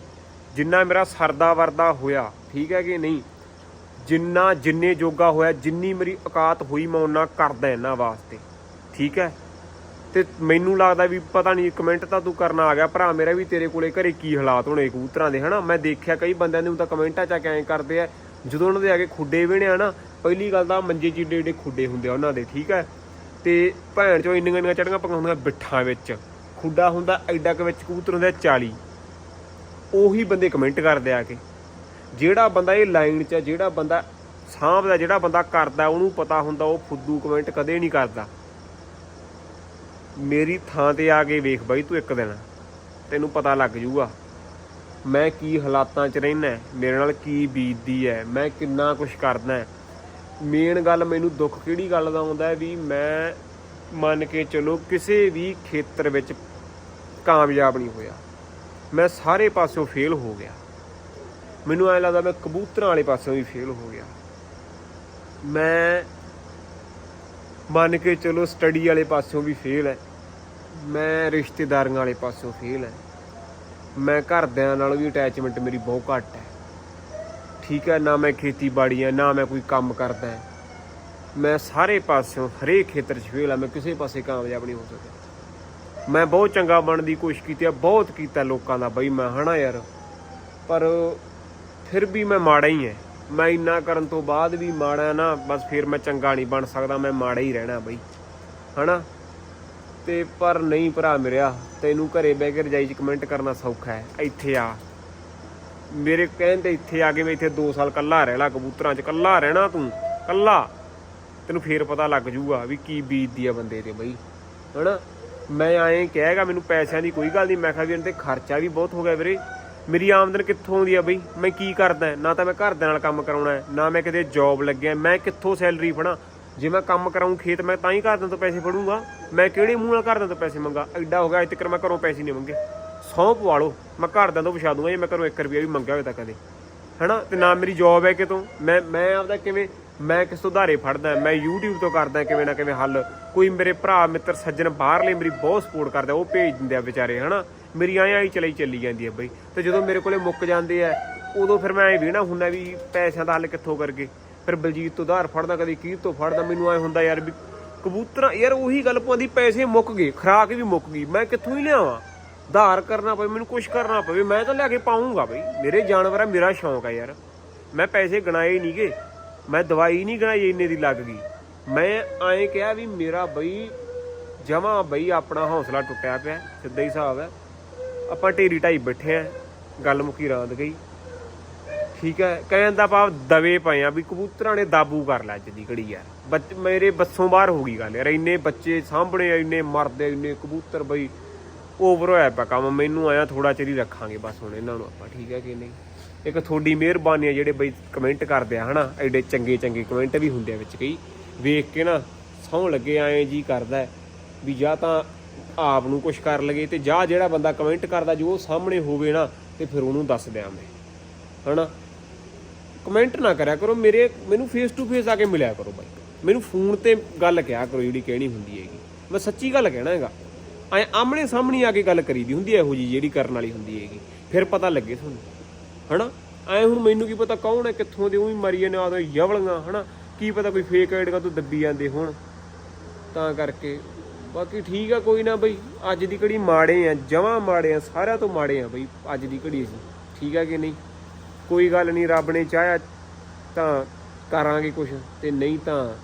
ਜਿੰਨਾ ਮੇਰਾ ਸਰਦਾ ਵਰਦਾ ਹੋਇਆ, ਠੀਕ ਹੈ ਕਿ ਨਹੀਂ? ਜਿੰਨਾ ਜਿੰਨੇ ਜੋਗਾ ਹੋਇਆ, ਜਿੰਨੀ ਮੇਰੀ ਔਕਾਤ ਹੋਈ ਮੈਂ ਉਹਨਾਂ ਕਰਦਾ ਇਹਨਾਂ ਵਾਸਤੇ। ਠੀਕ ਹੈ? ਤੇ ਮੈਨੂੰ ਲੱਗਦਾ ਵੀ ਪਤਾ ਨਹੀਂ ਕਮੈਂਟ ਤਾਂ ਤੂੰ ਕਰਨਾ ਆ ਗਿਆ। ਭਰਾ ਮੇਰਾ ਵੀ ਤੇਰੇ ਕੋਲੇ ਘਰੇ ਕੀ ਹਾਲਾਤ ਹੋਣੇ ਕਬੂਤਰਾਂ ਦੇ, ਹਨਾ? ਮੈਂ ਦੇਖਿਆ ਕਈ ਬੰਦਿਆਂ ਨੂੰ ਤਾਂ ਕਮੈਂਟਾਂ 'ਚ ਆ ਕੇ ਐਂ ਕਰਦੇ ਆ, ਜਦੋਂ ਉਹਨਾਂ ਦੇ ਆ ਕੇ ਖੁੱਡੇ ਵਿਹਣੇ ਆ ਨਾ ਪਹਿਲੀ ਗੱਲ ਤਾਂ ਮੰਜੇ ਚੀਡੇ ਏਡੇ ਖੁੱਡੇ ਹੁੰਦੇ ਆ ਉਹਨਾਂ ਦੇ, ਠੀਕ ਹੈ? ਤੇ ਭੈਣ ਚੋਂ ਇੰਨੀਆਂ ਇੰਨੀਆਂ ਚੜੀਆਂ ਪਈਆਂ ਹੁੰਦੀਆਂ ਬਿੱਠਾਂ ਵਿੱਚ। ਖੁੱਡਾ ਹੁੰਦਾ ਐਡਾ ਕੁ ਵਿੱਚ ਕਬੂਤਰ ਹੁੰਦਾ 40 ਉਹੀ ਬੰਦੇ ਕਮੈਂਟ ਕਰਦੇ ਆ ਕੇ। ਜਿਹੜਾ ਬੰਦਾ ਇਹ ਲਾਈਨ 'ਚ ਆ ਜਿਹੜਾ ਬੰਦਾ ਸਾਂਭਦਾ ਜਿਹੜਾ ਬੰਦਾ ਕਰਦਾ, ਉਹਨੂੰ ਪਤਾ ਹੁੰਦਾ, ਉਹ ਫੁੱਦੂ ਕਮੈਂਟ ਕਦੇ ਨਹੀਂ ਕਰਦਾ। ਮੇਰੀ ਥਾਂ ਤੇ ਆ ਕੇ ਵੇਖ ਬਾਈ ਤੂੰ ਇੱਕ ਦਿਨ, ਤੈਨੂੰ ਪਤਾ ਲੱਗ ਜਾਊਗਾ ਮੈਂ ਕੀ ਹਾਲਾਤਾਂ 'ਚ ਰਹਿਣਾ ਮੇਰੇ ਨਾਲ ਕੀ ਬੀਤਦੀ ਹੈ, ਮੈਂ ਕਿੰਨਾ ਕੁਝ ਕਰਦਾ ਮੇਨ ਗੱਲ ਮੈਨੂੰ ਦੁੱਖ ਕਿਹੜੀ ਗੱਲ ਦਾ ਆਉਂਦਾ ਹੈ ਵੀ ਮੈਂ ਮੰਨ ਕੇ ਚਲੋ ਕਿਸੇ ਵੀ ਖੇਤਰ ਵਿੱਚ ਕਾਮਯਾਬ ਨਹੀਂ ਹੋਇਆ। ਮੈਂ ਸਾਰੇ ਪਾਸਿਓਂ ਫੇਲ ਹੋ ਗਿਆ। ਮੈਨੂੰ ਐ ਲੱਗਦਾ ਮੈਂ ਕਬੂਤਰਾਂ ਵਾਲੇ ਪਾਸਿਓਂ ਵੀ ਫੇਲ ਹੋ ਗਿਆ। ਮੈਂ ਮੰਨ ਕੇ ਚਲੋ ਸਟੱਡੀ ਵਾਲੇ ਪਾਸਿਓਂ ਵੀ ਫੇਲ ਹੈ। ਮੈਂ ਰਿਸ਼ਤੇਦਾਰੀਆਂ ਵਾਲੇ ਪਾਸਿਓਂ ਫੇਲ ਹੈ। ਮੈਂ ਘਰਦਿਆਂ ਨਾਲ ਵੀ ਅਟੈਚਮੈਂਟ ਮੇਰੀ ਬਹੁਤ ਘੱਟ ਹੈ। ਠੀਕ ਹੈ, ਨਾ ਮੈਂ ਖੇਤੀਬਾੜੀ ਹੈ, ਨਾ ਮੈਂ ਕੋਈ ਕੰਮ ਕਰਦਾ ਹੈ। ਮੈਂ ਸਾਰੇ ਪਾਸਿਓਂ, ਹਰੇਕ ਖੇਤਰ 'ਚ ਫੇਲ ਆ ਮੈਂ ਕਿਸੇ ਪਾਸੇ ਕਾਮਯਾਬ ਨਹੀਂ ਹੋ ਸਕਿਆ ਮੈਂ ਬਹੁਤ ਚੰਗਾ ਬਣਨ ਦੀ ਕੋਸ਼ਿਸ਼ ਕੀਤੀ ਆ ਬਹੁਤ ਕੀਤਾ ਲੋਕਾਂ ਦਾ ਬਈ ਮੈਂ, ਹਨਾ ਯਾਰ। ਪਰ ਫਿਰ ਵੀ ਮੈਂ ਮਾੜਾ ਹੀ ਐ। ਮੈਂ ਇੰਨਾ ਕਰਨ ਤੋਂ ਬਾਅਦ ਵੀ ਮਾੜਾ ਨਾ, ਬਸ ਫਿਰ ਮੈਂ ਚੰਗਾ ਨਹੀਂ ਬਣ ਸਕਦਾ, ਮੈਂ ਮਾੜਾ ਹੀ ਰਹਿਣਾ ਬਈ। ਹਨਾ? ਤੇ ਪਰ ਨਹੀਂ ਭਰਾ ਮੇਰਿਆ, ਤੈਨੂੰ ਘਰੇ ਬਹਿ ਕੇ ਰਜਾਈ 'ਚ ਕਮੈਂਟ ਕਰਨਾ ਸੌਖਾ ਹੈ ਇੱਥੇ ਆ। ਮੇਰੇ ਕਹਿਣ ਤੇ ਇੱਥੇ ਆ ਕੇ ਮੈਂ ਇੱਥੇ 2 ਸਾਲ ਕੱਲਾ ਰਹਿ ਲਾ, ਕਬੂਤਰਾਂ 'ਚ ਕੱਲਾ ਰਹਿਣਾ ਤੂੰ, ਕੱਲਾ। ਤੈਨੂੰ ਫੇਰ ਪਤਾ ਲੱਗ ਜੂਗਾ ਵੀ ਕੀ ਬੀਤਦੀ ਆ ਬੰਦੇ ਤੇ ਬਈ। ਹਨਾ? ਮੈਂ ਐਂ ਕਹੇਗਾ ਮੈਨੂੰ ਪੈਸਿਆਂ ਦੀ ਕੋਈ ਗੱਲ ਨਹੀਂ। ਮੈਂ ਕਿਹਾ ਵੀ ਇਹਨਾਂ ਤੇ ਖਰਚਾ ਵੀ ਬਹੁਤ ਹੋ ਗਿਆ ਵੀਰੇ। ਮੇਰੀ ਆਮਦਨ ਕਿੱਥੋਂ ਆਉਂਦੀ ਆ ਬਈ? ਮੈਂ ਕੀ ਕਰਦਾ ਨਾ ਤਾਂ ਮੈਂ ਘਰ ਦੇ ਨਾਲ ਕੰਮ ਕਰਾਉਣਾ ਨਾ ਮੈਂ ਕਿਤੇ ਜੌਬ ਲੱਗਿਆ ਮੈਂ ਕਿੱਥੋਂ ਸੈਲਰੀ ਫੜਾਂ? ਜੇ ਮੈਂ ਕੰਮ ਕਰਾਉਂ ਖੇਤ, ਮੈਂ ਤਾਂ ਹੀ ਘਰਦਿਆਂ ਤੋਂ ਪੈਸੇ ਫੜੂੰਗਾ। ਮੈਂ ਕਿਹੜੇ ਮੂੰਹ ਨਾਲ ਘਰਦਿਆਂ ਤੋਂ ਪੈਸੇ ਮੰਗਾ? ਐਡਾ ਹੋ ਗਿਆ, ਅੱਜ ਤੱਕ ਮੈਂ ਘਰੋਂ ਪੈਸੇ ਨਹੀਂ ਮੰਗੇ। ਸੌਂ ਪਵਾ ਲਓ, ਮੈਂ ਘਰਦਿਆਂ ਤੋਂ ਪੁਛਾ ਦੂੰਗਾ ਜੇ ਮੈਂ ਘਰੋਂ 1 ਰੁਪਿਆ ਵੀ ਮੰਗਿਆ ਹੋਵੇ ਤਾਂ ਕਦੇ। ਹਨਾ? ਤੇ ਨਾ ਮੇਰੀ ਜੌਬ ਹੈ ਕਿਤੋਂ? ਮੈਂ ਮੈਂ ਆਪਦਾ ਕਿਵੇਂ, ਮੈਂ ਕਿਸ ਤੋਂ ਧਾਰੇ ਫੜਦਾ ਮੈਂ YouTube ਤੋਂ ਕਰਦਾ ਕਿਵੇਂ ਨਾ ਕਿਵੇਂ ਹੱਲ। ਕੋਈ ਮੇਰੇ ਭਰਾ, ਮਿੱਤਰ, ਸੱਜਣ ਬਾਹਰਲੇ ਮੇਰੀ ਬਹੁਤ ਸਪੋਰਟ ਕਰਦਾ ਉਹ ਭੇਜ ਦਿੰਦੇ ਆ ਵਿਚਾਰੇ, ਹਨਾ? ਮੇਰੀ ਆਏ ਆਈ ਚਲਾਈ ਚੱਲੀ ਜਾਂਦੀ ਹੈ ਬਈ। ਤੇ ਜਦੋਂ ਮੇਰੇ ਕੋਲੇ ਮੁੱਕ ਜਾਂਦੇ ਆ, ਉਦੋਂ ਫਿਰ ਮੈਂ ਐ ਵੀ ਹੁੰਦਾ ਵੀ ਪੈਸਿਆਂ ਦਾ ਹੱਲ ਕਿੱਥੋਂ ਕਰਗੇ ਫਿਰ ਬਲਜੀਤ ਤੋਂ ਉਧਾਰ ਫੜਦਾ, ਕਦੇ ਕੀਰ ਤੋਂ ਫੜਦਾ, ਮੈਨੂੰ ਐ ਹੁੰਦਾ ਯਾਰ ਵੀ ਕਬੂਤਰਾਂ, ਯਾਰ ਉਹੀ ਗੱਲ ਪਾਉਂਦੀ ਪੈਸੇ ਮੁੱਕ ਗਏ, ਖਰਾਕ ਵੀ ਮੁੱਕ ਗਈ, ਮੈਂ ਕਿੱਥੋਂ ਹੀ ਲਿਆਵਾਂ? ਧਾਰ ਕਰਨਾ ਪਵੇ, ਮੈਨੂੰ ਕੁਝ ਕਰਨਾ ਪਵੇ, ਮੈਂ ਤਾਂ ਲੈ ਕੇ ਪਾਉਂਗਾ ਬਈ। ਮੇਰੇ ਜਾਨਵਰ ਆ, ਮੇਰਾ ਸ਼ੌਂਕ ਆ ਯਾਰ। ਮੈਂ ਪੈਸੇ ਗਣਾਏ ਨਹੀਂਗੇ ਮੈਂ ਦਵਾਈ ਨਹੀਂ ਗਣਾਈ ਇੰਨੇ ਦੀ ਲੱਗ ਗਈ। ਮੈਂ ਐਂ ਕਿਹਾ ਵੀ ਮੇਰਾ ਬਈ ਜਮਾ ਬਈ ਆਪਣਾ ਹੌਸਲਾ ਟੁੱਟਿਆ ਪਿਆ, ਸਿੱਧਾ ਹੀ ਹਿਸਾਬ ਹੈ। ਆਪਾਂ ਢੇਰੀ ਢਾਈ ਬੈਠੇ ਆ, ਗੱਲ ਮੁੱਕੀ ਰਾਂਦ ਗਈ। ਠੀਕ ਹੈ ਕਹਿਣ ਦਾ ਭਾਵ ਦਵੇ ਪਏ ਆ ਵੀ ਕਬੂਤਰਾਂ ਨੇ ਦਾਬੂ ਕਰ ਲਿਆ ਅੱਜ ਦੀ ਘੜੀ ਯਾਰ ਬੱਚ, ਮੇਰੇ ਬੱਸੋਂ ਬਾਹਰ ਹੋ ਗਈ ਗੱਲ ਯਾਰ, ਇੰਨੇ ਬੱਚੇ ਸਾਹਮਣੇ ਇੰਨੇ ਮਰਦੇ ਇੰਨੇ ਕਬੂਤਰ ਬਈ ਓਵਰ ਹੋਇਆ ਪਿਆ ਕੰਮ। ਮੈਨੂੰ ਆਇਆ ਥੋੜਾ ਚਿਰ ਰੱਖਾਂਗੇ ਬਸ ਹੁਣ ਇਹਨਾਂ ਨੂੰ ਆਪਾਂ, ਠੀਕ ਹੈ ਕਿ ਨਹੀਂ? ਇੱਕ ਤੁਹਾਡੀ ਮਿਹਰਬਾਨੀ ਆ ਜਿਹੜੇ ਬਈ ਕਮੈਂਟ ਕਰਦੇ ਆ, ਹਨਾ? ਐਡੇ ਚੰਗੇ ਚੰਗੇ ਕਮੈਂਟ ਵੀ ਹੁੰਦੇ ਆ ਵਿੱਚ ਕਈ। ਵੇਖ ਕੇ ਨਾ ਸੌਂ ਲੱਗੇ, ਐਂ ਜੀ ਕਰਦਾ ਵੀ ਜਾਂ ਤਾਂ ਆਪ ਨੂੰ ਕੁਝ ਕਰ ਲਗੇ ਤੇ ਜਾਂ ਜਿਹੜਾ ਬੰਦਾ ਕਮੈਂਟ ਕਰਦਾ ਜੋ ਉਹ ਸਾਹਮਣੇ ਹੋਵੇ ਨਾ, ਤੇ ਫਿਰ ਉਹਨੂੰ ਦੱਸ ਦਿਆਂ ਮੈਂ। ਹਨਾ? ਕਮੈਂਟ ਨਾ ਕਰਿਆ ਕਰੋ, ਮੇਰੇ ਮੈਨੂੰ ਫੇਸ ਟੂ ਫੇਸ ਆ ਕੇ ਮਿਲਿਆ ਕਰੋ ਬਾਈ। ਮੈਨੂੰ ਫੋਨ ਤੇ ਗੱਲ ਕਿਹਾ ਕਰੋ ਜਿਹੜੀ ਕਹਿਣੀ ਹੁੰਦੀ ਹੈਗੀ। ਮੈਂ ਸੱਚੀ ਗੱਲ ਕਹਿਣਾ ਹੈਗਾ। ਐ ਆਮਣੇ ਸਾਹਮਣੇ ਆ ਕੇ ਗੱਲ ਕਰੀਦੀ ਹੁੰਦੀ ਹੈ ਇਹੋ ਜੀ ਜਿਹੜੀ ਕਰਨ ਵਾਲੀ ਹੁੰਦੀ ਹੈਗੀ। ਫਿਰ ਪਤਾ ਲੱਗੇ ਤੁਹਾਨੂੰ। ਹਨਾ? ਐ ਹੁਣ ਮੈਨੂੰ ਕੀ ਪਤਾ ਕੌਣ ਹੈ, ਕਿੱਥੋਂ ਦੇ, ਉਹੀ ਵੀ ਨੇ ਜਾਂਦੇ ਆ ਯਵਲੀਆਂ ਹਨਾ? ਕੀ ਪਤਾ ਕੋਈ ਫੇਕ ਆਈਡੀਆਂ ਤੋਂ ਦੱਬੀ ਜਾਂਦੇ ਹੁਣ। ਤਾਂ ਕਰਕੇ ਬਾਕੀ ਠੀਕ ਆ, ਕੋਈ ਨਾ ਬਈ, ਅੱਜ ਦੀ ਘੜੀ ਮਾੜੇ ਆ, ਜਮਾਂ ਮਾੜੇ ਆ, ਸਾਰਿਆਂ ਤੋਂ ਮਾੜੇ ਆ ਬਈ, ਅੱਜ ਦੀ ਘੜੀ ਅਸੀਂ। ਠੀਕ ਆ ਕਿ ਨਹੀਂ? ਕੋਈ ਗੱਲ ਨਹੀਂ, ਰੱਬ ਨੇ ਚਾਹਿਆ, ਤਾਂ ਕਰਾਂਗੇ ਕੁਝ ਤੇ ਨਹੀਂ ਤਾਂ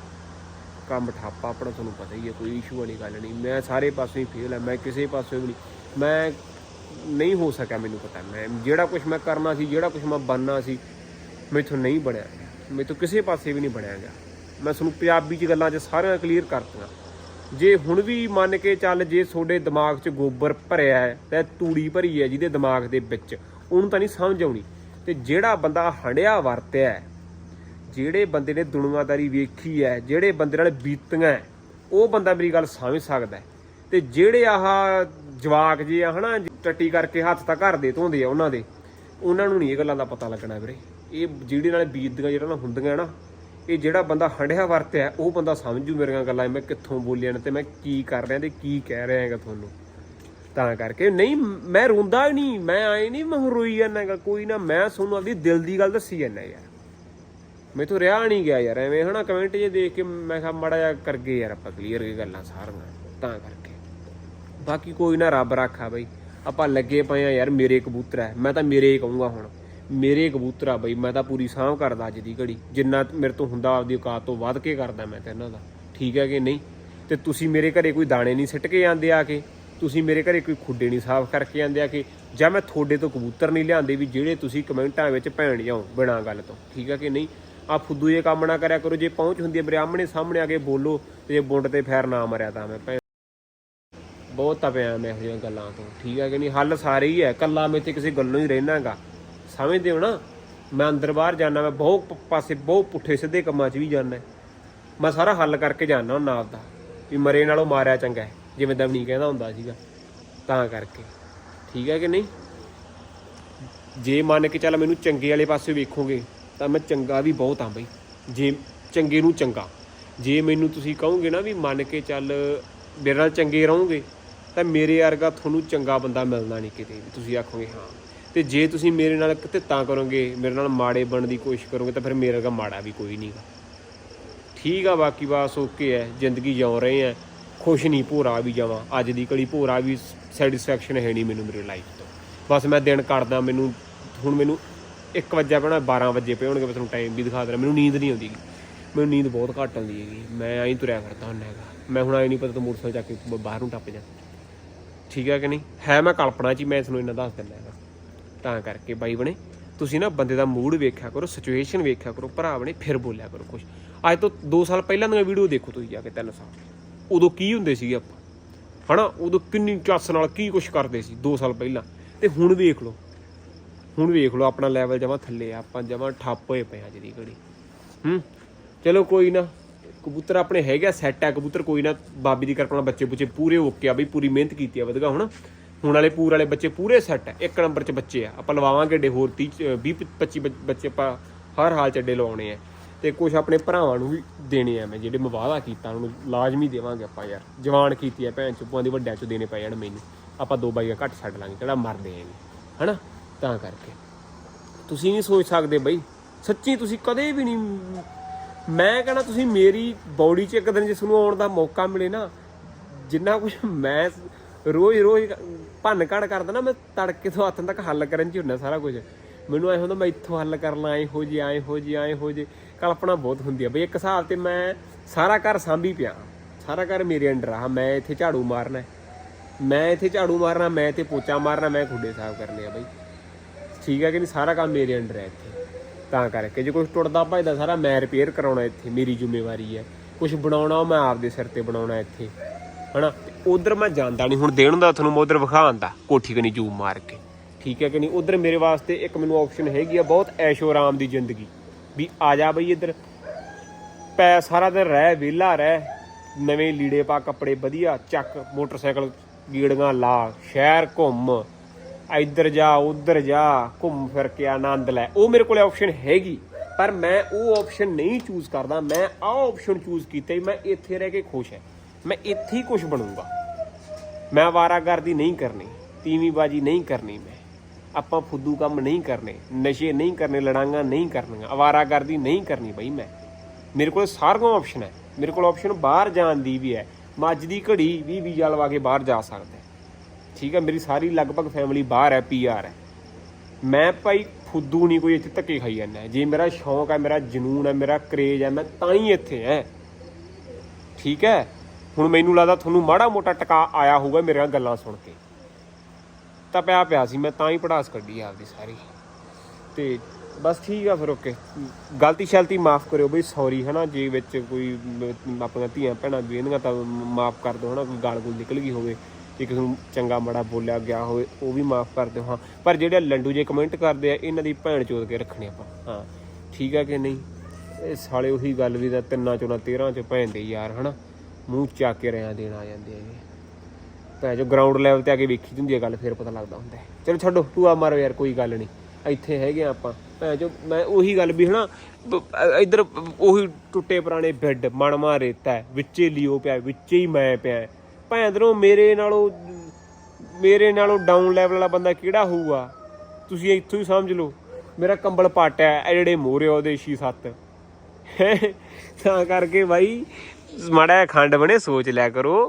ਕੰਮ ਠਾਪਾ, ਆਪਣਾ ਤੁਹਾਨੂੰ ਪਤਾ ਹੀ ਹੈ ਕੋਈ ਇਸ਼ੂ ਵਾਲੀ ਗੱਲ ਨਹੀਂ। ਮੈਂ ਸਾਰੇ ਪਾਸੇ ਹੀ ਫੇਲ ਆ, ਮੈਂ ਕਿਸੇ ਪਾਸੇ ਵੀ ਨਹੀਂ। ਮੈਂ ਨਹੀਂ ਹੋ ਸਕਿਆ, ਮੈਨੂੰ ਪਤਾ। ਮੈਂ ਜਿਹੜਾ ਕੁਝ ਮੈਂ ਕਰਨਾ ਸੀ, ਜਿਹੜਾ ਕੁਝ ਮੈਂ ਬਣਨਾ ਸੀ, ਮੈਥੋਂ ਨਹੀਂ ਬਣਿਆ। ਮੈਥੋਂ ਕਿਸੇ ਪਾਸੇ ਵੀ ਨਹੀਂ ਬਣਿਆ ਗਿਆ ਮੈਂ ਤੁਹਾਨੂੰ ਪੰਜਾਬੀ ਚ ਗੱਲਾਂ 'ਚ ਸਾਰਿਆਂ ਕਲੀਅਰ ਕਰਤੀਆਂ। ਜੇ ਹੁਣ ਵੀ ਮੰਨ ਕੇ ਚੱਲ ਜੇ ਤੁਹਾਡੇ ਦਿਮਾਗ 'ਚ ਗੋਬਰ ਭਰਿਆ ਹੈ, ਤੇ ਤੂੜੀ ਭਰੀ ਹੈ ਜਿਹਦੇ ਦਿਮਾਗ ਦੇ ਵਿੱਚ, ਉਹਨੂੰ ਤਾਂ ਨਹੀਂ ਸਮਝ ਆਉਣੀ ਤੇ ਜਿਹੜਾ ਬੰਦਾ ਹੰਡਿਆ ਵਰਤਿਆ ਜਿਹੜੇ ਬੰਦੇ ਨੇ ਦੁਨੀਆਦਾਰੀ ਵੇਖੀ ਹੈ, ਜਿਹੜੇ ਬੰਦੇ ਨਾਲ ਬੀਤੀਆਂ ਉਹ ਬੰਦਾ ਮੇਰੀ ਗੱਲ ਸਮਝ ਸਕਦਾ ਹੈ। ਤੇ ਜਿਹੜੇ ਆਹ ਜਵਾਕ ਜੇ ਆ ਹਨਾ, ਟੱਟੀ ਕਰਕੇ ਹੱਥ ਤਾਂ ਘਰ ਦੇ ਧੋਂਦੇ ਆ ਉਹਨਾਂ ਦੇ, ਉਹਨਾਂ ਨੂੰ ਨਹੀਂ ਇਹ ਗੱਲਾਂ ਦਾ ਪਤਾ ਲੱਗਣਾ ਵੀਰੇ ਇਹ ਜਿਹੜੇ ਨਾਲ ਬੀਤਦੀਆਂ, ਜਿਹੜਾ ਨਾਲ ਹੁੰਦੀਆਂ ਨਾ ਇਹ ਜਿਹੜਾ ਬੰਦਾ ਹੰਡਿਆ ਵਰਤਿਆ ਉਹ ਬੰਦਾ ਸਮਝੂ ਮੇਰੀਆਂ ਗੱਲਾਂ, ਮੈਂ ਕਿੱਥੋਂ ਬੋਲੀਆਂ ਨੇ ਤੇ ਮੈਂ ਕੀ ਕਰ ਰਿਹਾ ਤੇ ਕੀ ਕਹਿ ਰਿਹਾ ਹੈਗਾ ਤੁਹਾਨੂੰ। ਤਾਂ ਕਰਕੇ ਨਹੀਂ, ਮੈਂ ਰੋਂਦਾ ਨਹੀਂ, ਮੈਂ ਆਏ ਨਹੀਂ, ਮੈਂ ਰੋਈ ਜਾਂਦਾ ਹੈਗਾ, ਕੋਈ ਨਾ, ਮੈਂ ਤੁਹਾਨੂੰ ਆਪਣੀ ਦਿਲ ਦੀ ਗੱਲ ਦੱਸੀ ਜਾਂਦਾ ਯਾਰ। ਮੈਥੋਂ ਰਿਹਾ ਨਹੀਂ ਗਿਆ ਯਾਰ, ਐਵੇਂ ਹਨਾ ਕਮੈਂਟ ਜੇ ਦੇਖ ਕੇ ਮੈਂ ਕਿਹਾ ਮਾੜਾ ਜਿਹਾ ਕਰ ਗਏ ਯਾਰ ਆਪਾਂ ਕਲੀਅਰ ਇਹ ਗੱਲਾਂ ਸਾਰੀਆਂ, ਤਾਂ ਕਰਕੇ। ਬਾਕੀ ਕੋਈ ਨਾ ਰੱਬ ਰੱਖਾ ਬਈ, ਆਪਾਂ ਲੱਗੇ ਪਏ ਆ ਯਾਰ, ਮੇਰੇ ਕਬੂਤਰ ਹੈ, ਮੈਂ ਤਾਂ ਮੇਰੇ ਹੀ ਕਹੂੰਗਾ ਹੁਣ। ਮੇਰੇ ਕਬੂਤਰ ਆ ਬਈ, ਮੈਂ ਤਾਂ ਪੂਰੀ ਸਾਂਭ ਕਰਦਾ ਅੱਜ ਦੀ ਘੜੀ। ਜਿੰਨਾ ਮੇਰੇ ਤੋਂ ਹੁੰਦਾ ਆਪਦੀ ਔਕਾਤ ਤੋਂ ਵੱਧ ਕੇ ਕਰਦਾ ਮੈਂ ਤਾਂ ਇਹਨਾਂ ਦਾ। ਠੀਕ ਹੈ ਕਿ ਨਹੀਂ? ਤੇ ਤੁਸੀਂ ਮੇਰੇ ਘਰੇ ਕੋਈ ਦਾਣੇ ਨਹੀਂ ਸਿੱਟ ਕੇ ਜਾਂਦੇ ਆ ਕੇ, ਤੁਸੀਂ ਮੇਰੇ ਘਰੇ ਕੋਈ ਖੁੱਡੇ ਨਹੀਂ ਸਾਫ਼ ਕਰਕੇ ਜਾਂਦੇ ਆ ਕਿ, ਜਾਂ ਮੈਂ ਤੁਹਾਡੇ ਤੋਂ ਕਬੂਤਰ ਨਹੀਂ ਲਿਆਂਦੇ ਵੀ ਜਿਹੜੇ ਤੁਸੀਂ ਕਮੈਂਟਾਂ ਵਿੱਚ ਭੈਣ ਜਾਓ ਬਿਨਾਂ ਗੱਲ ਤੋਂ। ਠੀਕ ਹੈ ਕਿ ਨਹੀਂ? ਆ ਫੁੱਦੂ ਜੇ ਕੰਮ ਨਾ ਕਰਿਆ ਕਰੋ, ਜੇ ਪਹੁੰਚ ਹੁੰਦੀ ਹੈ ਮੇਰੇ ਆਮਣੇ ਸਾਹਮਣੇ ਆ ਕੇ ਬੋਲੋ, ਤੇ ਜੇ ਬੁੰਡ ਤੇ ਫੈਰ ਨਾ ਮਰਿਆ ਤਾਂ ਮੈਂ ਭੈਣ ਬਹੁਤ ਤਪਿਆ ਮੈਂ ਇਹੋ ਜਿਹੀਆਂ ਗੱਲਾਂ ਤੋਂ। ਠੀਕ ਹੈ ਕਿ ਨਹੀਂ? ਹੱਲ ਸਾਰੇ ਹੀ ਹੈ ਕੱਲਾ ਮੈਂ ਤੇ ਕਿਸੇ ਗੱਲੋਂ ਹੀ ਰਹਿਣਾਗਾ ਸਮਝਦੇ ਹੋ ਨਾ ਮੈਂ ਅੰਦਰ ਬਾਹਰ ਜਾਣਾ ਮੈਂ ਬਹੁਤ ਪਾਸੇ ਬਹੁਤ ਪੁੱਠੇ ਸਿੱਧੇ ਕੰਮਾਂ 'ਚ ਵੀ ਜਾਣਾ ਮੈਂ ਸਾਰਾ ਹੱਲ ਕਰਕੇ ਜਾਣਾ ਹੁੰਦਾ ਆਪਦਾ ਵੀ ਮਰੇ ਨਾਲੋਂ ਮਾਰਿਆ ਚੰਗਾ ਹੈ, ਜਿਵੇਂ ਦਮਨੀ ਕਹਿੰਦਾ ਹੁੰਦਾ ਸੀਗਾ, ਤਾਂ ਕਰਕੇ। ਠੀਕ ਹੈ ਕਿ ਨਹੀਂ? ਜੇ ਮੰਨ ਕੇ ਚੱਲ ਮੈਨੂੰ ਚੰਗੇ ਵਾਲੇ ਪਾਸੇ ਵੇਖੋਗੇ, ਤਾਂ ਮੈਂ ਚੰਗਾ ਵੀ ਬਹੁਤ ਹਾਂ ਬਈ। ਜੇ ਚੰਗੇ ਨੂੰ ਚੰਗਾ, ਜੇ ਮੈਨੂੰ ਤੁਸੀਂ ਕਹੋਗੇ ਨਾ ਵੀ ਮੰਨ ਕੇ ਚੱਲ ਮੇਰੇ ਨਾਲ ਚੰਗੇ ਰਹੋਗੇ, ਤਾਂ ਮੇਰੇ ਵਰਗਾ ਤੁਹਾਨੂੰ ਚੰਗਾ ਬੰਦਾ ਮਿਲਣਾ ਨਹੀਂ ਕਿਤੇ ਵੀ, ਤੁਸੀਂ ਆਖੋਗੇ ਹਾਂ। ਤੇ ਜੇ ਤੁਸੀਂ ਮੇਰੇ ਨਾਲ ਕਿਤੇ ਤਾਂ ਕਰੋਗੇ, ਮੇਰੇ ਨਾਲ ਮਾੜੇ ਬਣਨ ਦੀ ਕੋਸ਼ਿਸ਼ ਕਰੋਗੇ, ਤਾਂ ਫਿਰ ਮੇਰੇ ਵਰਗਾ ਮਾੜਾ ਵੀ ਕੋਈ ਨਹੀਂਗਾ ਠੀਕ ਆ, ਬਾਕੀ ਬਸ ਓਕੇ ਹੈ ਜ਼ਿੰਦਗੀ ਜਿਉ ਰਹੇ ਆ ਖੁਸ਼ ਨਹੀਂ ਭੋਰਾ ਵੀ ਜਾਵਾਂ। ਅੱਜ ਦੀ ਘੜੀ ਭੋਰਾ ਵੀ ਸੈਟੀਸਫੈਕਸ਼ਨ ਹੈ ਨਹੀਂ ਮੈਨੂੰ ਮੇਰੀ ਲਾਈਫ ਤੋਂ। ਬਸ ਮੈਂ ਦਿਨ ਕੱਟਦਾ ਮੈਨੂੰ ਹੁਣ ਮੈਨੂੰ 1 ਵਜੇ ਪੈਣਾ 12 ਵਜੇ ਪਏ ਹੋਣਗੇ ਮੈਂ ਤੁਹਾਨੂੰ ਟਾਈਮ ਵੀ ਦਿਖਾ ਦੇਣਾ ਮੈਨੂੰ ਨੀਂਦ ਨਹੀਂ ਆਉਂਦੀ ਮੈਨੂੰ ਨੀਂਦ ਬਹੁਤ ਘੱਟ ਆਉਂਦੀ ਹੈਗੀ। ਮੈਂ ਐਂ ਤੁਰਿਆ ਕਰਦਾ ਹੁੰਦਾ ਹੈਗਾ। ਮੈਂ ਹੁਣ ਆਈ ਨਹੀਂ ਪਤਾ ਤੂੰ ਮੋਟਰਸਾਈਕਲ ਚੱਕ ਕੇ ਬ- ਬਾਹਰ ਨੂੰ ਟੱਪ ਜਾ। ਠੀਕ ਹੈ ਕਿ ਨਹੀਂ? ਹੈ ਮੈਂ ਕਲਪਨਾ 'ਚ ਹੀ, ਮੈਂ ਤੁਹਾਨੂੰ ਇਹਨਾਂ ਦੱਸ ਦਿੰਦਾ ਹੈਗਾ। ਤਾਂ ਕਰਕੇ ਬਾਈ ਬਣੇ, ਤੁਸੀਂ ਨਾ ਬੰਦੇ ਦਾ ਮੂਡ ਵੇਖਿਆ ਕਰੋ ਸਿਚੁਏਸ਼ਨ ਵੇਖਿਆ ਕਰੋ, ਭਰਾ ਬਣੇ, ਫਿਰ ਬੋਲਿਆ ਕਰੋ ਕੁਝ ਅੱਜ ਤੋਂ 2 ਸਾਲ ਪਹਿਲਾਂ ਦੀਆਂ ਵੀਡੀਓ ਦੇਖੋ ਤੁਸੀਂ ਜਾ ਕੇ 3 ਸਾਲ। ਉਦੋਂ ਕੀ ਹੁੰਦੇ ਸੀਗੇ ਆਪਾਂ? ਹਨਾ, ਉਦੋਂ ਕਿੰਨੀ ਚੱਸ ਨਾਲ ਕੀ ਕੁਝ ਕਰਦੇ ਸੀ 2 ਸਾਲ ਪਹਿਲਾਂ? ਤੇ ਹੁਣ ਵੇਖ ਲਓ। ਹੁਣ ਵੇਖ ਲਓ, ਆਪਣਾ ਲੈਵਲ ਜਮਾ ਥੱਲੇ ਆ, ਆਪਾਂ ਜਮਾ ਠੱਪ ਹੋਏ ਪਏ ਆ ਦੀ ਘੜੀ। ਹੂੰ? ਚਲੋ ਕੋਈ ਨਾ, ਕਬੂਤਰ ਆਪਣੇ ਹੈਗਾ ਸੈੱਟ ਆ, ਕਬੂਤਰ ਕੋਈ ਨਾ, ਬਾਬੀ ਦੀ ਕਿਰਪਾ ਨਾਲ ਬੱਚੇ ਬੁੱਚੇ ਪੂਰੇ ਓਕੇ ਆ, ਬਈ ਪੂਰੀ ਮਿਹਨਤ ਕੀਤੀ ਆ ਵਧਗਾ ਹੁਣ ਹੁਣ ਵਾਲੇ ਪੂਰ ਵਾਲੇ ਬੱਚੇ ਪੂਰੇ ਸੈੱਟ ਹੈ। ਇੱਕ ਨੰਬਰ 'ਚ ਬੱਚੇ ਆ। ਆਪਾਂ ਲਵਾਵਾਂਗੇ ਡੇ ਹੋਰ 30 20 25 ਬੱਚ- ਬੱਚੇ ਆਪਾਂ ਹਰ ਹਾਲ 'ਚ ਅੱਡੇ ਲਵਾਉਣੇ ਆ। ਤੇ ਕੁਝ ਆਪਣੇ ਭਰਾਵਾਂ ਨੂੰ ਵੀ ਦੇਣੇ ਆ ਮੈਂ, ਜਿਹੜੇ ਮੈਂ ਵਾਅਦਾ ਕੀਤਾ, ਉਹਨਾਂ ਨੂੰ ਲਾਜ਼ਮੀ ਦੇਵਾਂਗੇ ਆਪਾਂ ਯਾਰ। ਜਵਾਨ ਕੀਤੀ ਆ ਭੈਣ ਚੁੱਪਾਂ ਦੀ, ਵੱਡਿਆਂ 'ਚ ਦੇਣੇ ਪਏ ਜਾਣ ਮੈਨੂੰ। ਆਪਾਂ ਦੋ ਬਾਈਆਂ ਘੱਟ ਛੱਡ ਲਾਂਗੇ ਕਿਹੜਾ ਮਰਦੇ ਆਂ ਹਨਾ? ਤਾਂ ਕਰਕੇ। ਤੁਸੀਂ ਨਹੀਂ ਸੋਚ ਸਕਦੇ ਬਈ। ਸੱਚੀ ਤੁਸੀਂ ਕਦੇ ਵੀ ਨਹੀਂ ਮੈਂ ਕਹਿੰਦਾ ਤੁਸੀਂ ਮੇਰੀ ਬਾਡੀ 'ਚ ਇੱਕ ਦਿਨ ਜੇ ਤੁਹਾਨੂੰ ਆਉਣ ਦਾ ਮੌਕਾ ਮਿਲੇ ਨਾ, ਜਿੰਨਾ ਕੁਝ ਮੈਂ ਰੋਜ਼ ਰੋਜ਼ ਭੰਨ ਘੜ ਕਰਦਾ ਨਾ ਮੈਂ ਤੜਕੇ ਤੋਂ ਹੱਥਾਂ ਤੱਕ ਹੱਲ ਕਰਨ 'ਚ ਹੀ ਹੁੰਦਾ ਸਾਰਾ ਕੁਝ। ਮੈਨੂੰ ਐ ਹੁੰਦਾ, ਮੈਂ ਇੱਥੋਂ ਹੱਲ ਕਰ ਲਾਂ, ਐ ਹੋ ਜੀ, ਐ ਹੋ ਜੀ, ਐ ਹੋ ਜੀ। ਕਲਪਨਾ ਬਹੁਤ ਹੁੰਦੀ ਆ। ਬਈ ਇੱਕ ਹਿਸਾਬ ਤੇ ਮੈਂ ਸਾਰਾ ਘਰ ਸਾਂਭੀ ਪਿਆ। ਸਾਰਾ ਘਰ ਮੇਰੇ ਅੰਡਰ ਆ। ਮੈਂ ਇੱਥੇ ਝਾੜੂ ਮਾਰਨਾ। ਮੈਂ ਇੱਥੇ ਝਾੜੂ ਮਾਰਨਾ, ਮੈਂ ਇੱਥੇ ਪੋਚਾ ਮਾਰਨਾ, ਮੈਂ ਖੁੱਡੇ ਸਾਫ਼ ਕਰਨੇ ਆ ਬਈ। ਠੀਕ ਹੈ ਕਿ ਨਹੀਂ? ਸਾਰਾ ਕੰਮ ਮੇਰੇ ਅੰਡਰ ਹੈ ਇੱਥੇ। ਤਾਂ ਕਰਕੇ ਜੇ ਕੁਝ ਟੁੱਟਦਾ ਭੱਜਦਾ ਸਾਰਾ, ਮੈਂ ਰਿਪੇਅਰ ਕਰਾਉਣਾ ਇੱਥੇ। ਮੇਰੀ ਜ਼ਿੰਮੇਵਾਰੀ ਹੈ ਕੁਝ ਬਣਾਉਣਾ, ਉਹ ਮੈਂ ਆਪਦੇ ਸਿਰ ਤੇ ਬਣਾਉਣਾ ਇੱਥੇ। ਹਨਾ? ਉਧਰ ਮੈਂ ਜਾਂਦਾ ਨਹੀਂ, ਹੁਣ ਦੇਣ ਦਾ ਤੁਹਾਨੂੰ ਮੈਂ ਉਧਰ ਵਿਖਾਉਂਦਾ, ਕੋਠੀ ਕਨੀ ਜੂਮ ਮਾਰ ਕੇ। ਠੀਕ ਹੈ ਕਿ ਨਹੀਂ? ਉਧਰ ਮੇਰੇ ਵਾਸਤੇ ਇੱਕ ਮੈਨੂੰ ਆਪਸ਼ਨ ਹੈਗੀ ਆ ਬਹੁਤ ਐਸ਼ੋ ਆਰਾਮ ਦੀ ਜ਼ਿੰਦਗੀ। ਵੀ ਆ ਜਾ ਬਈ ਇੱਧਰ। ਪੈ ਸਾਰਾ ਦਿਨ ਰਹਿ, ਵਿਹਲਾ ਰਹਿ, ਨਵੇਂ ਲੀੜੇ ਪਾ, ਕੱਪੜੇ ਵਧੀਆ, ਚੱਕ, ਮੋਟਰਸਾਈਕਲ ਗੀੜੀਆਂ ਲਾ, ਸ਼ਹਿਰ ਘੁੰਮ, ਇੱਧਰ ਜਾ, ਉੱਧਰ ਜਾ, ਘੁੰਮ ਫਿਰ ਕੇ ਆਨੰਦ ਲੈ। ਉਹ ਮੇਰੇ ਕੋਲ ਆਪਸ਼ਨ ਹੈਗੀ, ਪਰ ਮੈਂ ਉਹ ਆਪਸ਼ਨ ਨਹੀਂ ਚੂਜ਼ ਕਰਦਾ। ਮੈਂ ਆਹ ਆਪਸ਼ਨ ਚੂਜ਼ ਕੀਤਾ, ਮੈਂ ਇੱਥੇ ਰਹਿ ਕੇ ਖੁਸ਼ ਹਾਂ। ਮੈਂ ਇੱਥੇ ਹੀ ਕੁਝ ਬਣੂੰਗਾ। ਮੈਂ ਆਵਾਰਾਗਰਦੀ ਨਹੀਂ ਕਰਨੀ, ਤੀਵੀਂਬਾਜ਼ੀ ਨਹੀਂ ਕਰਨੀ ਮੈਂ। ਆਪਾਂ ਫੁੱਦੂ ਕੰਮ ਨਹੀਂ ਕਰਨੇ, ਨਸ਼ੇ ਨਹੀਂ ਕਰਨੇ, ਲੜਾਂਗਾ ਨਹੀਂ ਕਰਨੀਆਂ ਆਵਾਰਾਗਰਦੀ ਨਹੀਂ ਕਰਨੀ ਬਈ ਮੈਂ। ਮੇਰੇ ਕੋਲ ਸਾਰੀਆਂ ਆਪਸ਼ਨ ਹੈ। ਮੇਰੇ ਕੋਲ ਆਪਸ਼ਨ ਬਾਹਰ ਜਾਣ ਦੀ ਵੀ ਹੈ। ਮੈਂ ਅੱਜ ਦੀ ਘੜੀ ਵੀ ਵੀਜ਼ਾ ਲਵਾ ਕੇ ਬਾਹਰ ਜਾ ਸਕਦਾ ਠੀਕ ਹੈ, ਮੇਰੀ ਸਾਰੀ ਲਗਭਗ ਫੈਮਿਲੀ ਬਾਹਰ ਹੈ ਪੀਆਰ ਹੈ। ਮੈਂ ਭਾਈ ਫੁੱਦੂ ਨਹੀਂ ਕੋਈ ਇੱਥੇ ਧੱਕੇ ਖਾਈ ਜਾਂਦਾ। ਜੇ ਮੇਰਾ ਸ਼ੌਂਕ ਹੈ, ਮੇਰਾ ਜਨੂਨ ਹੈ, ਮੇਰਾ ਕਰੇਜ ਹੈ, ਮੈਂ ਤਾਂ ਹੀ ਇੱਥੇ ਹੈ। ਠੀਕ ਹੈ? ਹੁਣ ਮੈਨੂੰ ਲੱਗਦਾ ਤੁਹਾਨੂੰ ਮਾੜਾ ਮੋਟਾ ਟਕਾ ਆਇਆ ਹੋਊਗਾ ਮੇਰੇ ਨਾਲ ਗੱਲਾਂ ਸੁਣ ਕੇ। ਤਾਂ ਪਿਆ ਪਿਆ ਸੀ, ਮੈਂ ਤਾਂ ਹੀ ਪੜਾਸ ਕੱਢੀ ਆਪਦੀ ਸਾਰੀ। ਤੇ ਬਸ ਠੀਕ ਆ ਫਿਰ, ਓਕੇ। ਗਲਤੀ ਸ਼ਲਤੀ ਮਾਫ ਕਰਿਓ ਬਈ ਸੌਰੀ ਹਨਾ, ਜੇ ਵਿੱਚ ਕੋਈ ਆਪਣੀਆਂ ਧੀਆਂ ਭੈਣਾਂ ਵੀ ਤਾਂ ਮਾਫ ਕਰ ਦਿਓ, ਹਨਾ, ਕੋਈ ਗਾਲ ਗੁਲ ਨਿਕਲ ਗਈ ਹੋਵੇ, ਜੇ ਕਿਸੇ ਨੂੰ ਚੰਗਾ ਮਾੜਾ ਬੋਲਿਆ ਗਿਆ ਹੋਵੇ, ਉਹ ਵੀ ਮਾਫ ਕਰ ਦਿਓ, ਹਾਂ। ਪਰ ਜਿਹੜੇ ਲੰਡੂ ਜੇ ਕਮੈਂਟ ਕਰਦੇ ਆ, ਇਹਨਾਂ ਦੀ ਭੈਣ ਚੋਦ ਕੇ ਰੱਖਣੇ ਆਪਾਂ, ਹਾਂ। ਠੀਕ ਆ ਕਿ ਨਹੀਂ? ਇਹ ਸਾਲੇ ਉਹੀ ਗੱਲ ਵੀ ਦਾ ਤਿੰਨਾਂ ਚੋਂ ਨਾ 13 ਚ ਭੈਣ ਦੇ ਯਾਰ, ਹਨਾ। ਮੂੰਹ ਚੱਕ ਕੇ ਰਿਆਂ ਦੇਣ ਆ ਜਾਂਦੇ ਹੈਗੇ ਭੈ ਜੋ ਗਰਾਊਂਡ ਲੈਵਲ ਤੇ ਆ ਕੇ ਵੇਖੀ ਹੁੰਦੀ ਹੈ ਗੱਲ ਫਿਰ ਪਤਾ ਲੱਗਦਾ ਹੁੰਦਾ ਹੈ। ਚਲੋ ਛੱਡੋ ਤੂੰ ਆ ਮਾਰੋ ਯਾਰ ਕੋਈ ਗੱਲ ਨਹੀਂ। ਇੱਥੇ ਹੈਗੇ ਆ ਆਪਾਂ। ਭੈ ਜੋ ਮੈਂ ਉਹੀ ਗੱਲ ਵੀ ਹਨਾ ਬ- ਅ- ਇੱਧਰ ਉਹੀ ਟੁੱਟੇ ਪੁਰਾਣੇ ਬੈੱਡ ਮਣਮਾ ਰੇਤਾ ਹੈ, ਵਿੱਚੇ ਲਿਓ ਪਿਆ ਵਿੱਚੇ ਹੀ ਮੈਂ ਪਿਆ ਭੈਣ ਭੈਂਦਰੋਂ ਮੇਰੇ ਨਾਲੋਂ ਮੇਰੇ ਨਾਲੋਂ ਡਾਊਨ ਲੈਵਲ ਵਾਲਾ ਬੰਦਾ ਕਿਹੜਾ ਹੋਊਗਾ? ਤੁਸੀਂ ਇੱਥੋਂ ਹੀ ਸਮਝ ਲਓ। ਮੇਰਾ ਕੰਬਲ ਪਾਟਿਆ ਐ ਜਿਹੜੇ ਮੋਰੇ ਉਹਦੇ 6-7 ਤਾਂ ਕਰਕੇ ਬਾਈ ਮਾੜਾ ਜਿਹਾ ਖੰਡ ਬਣੇ ਸੋਚ ਲਿਆ ਕਰੋ।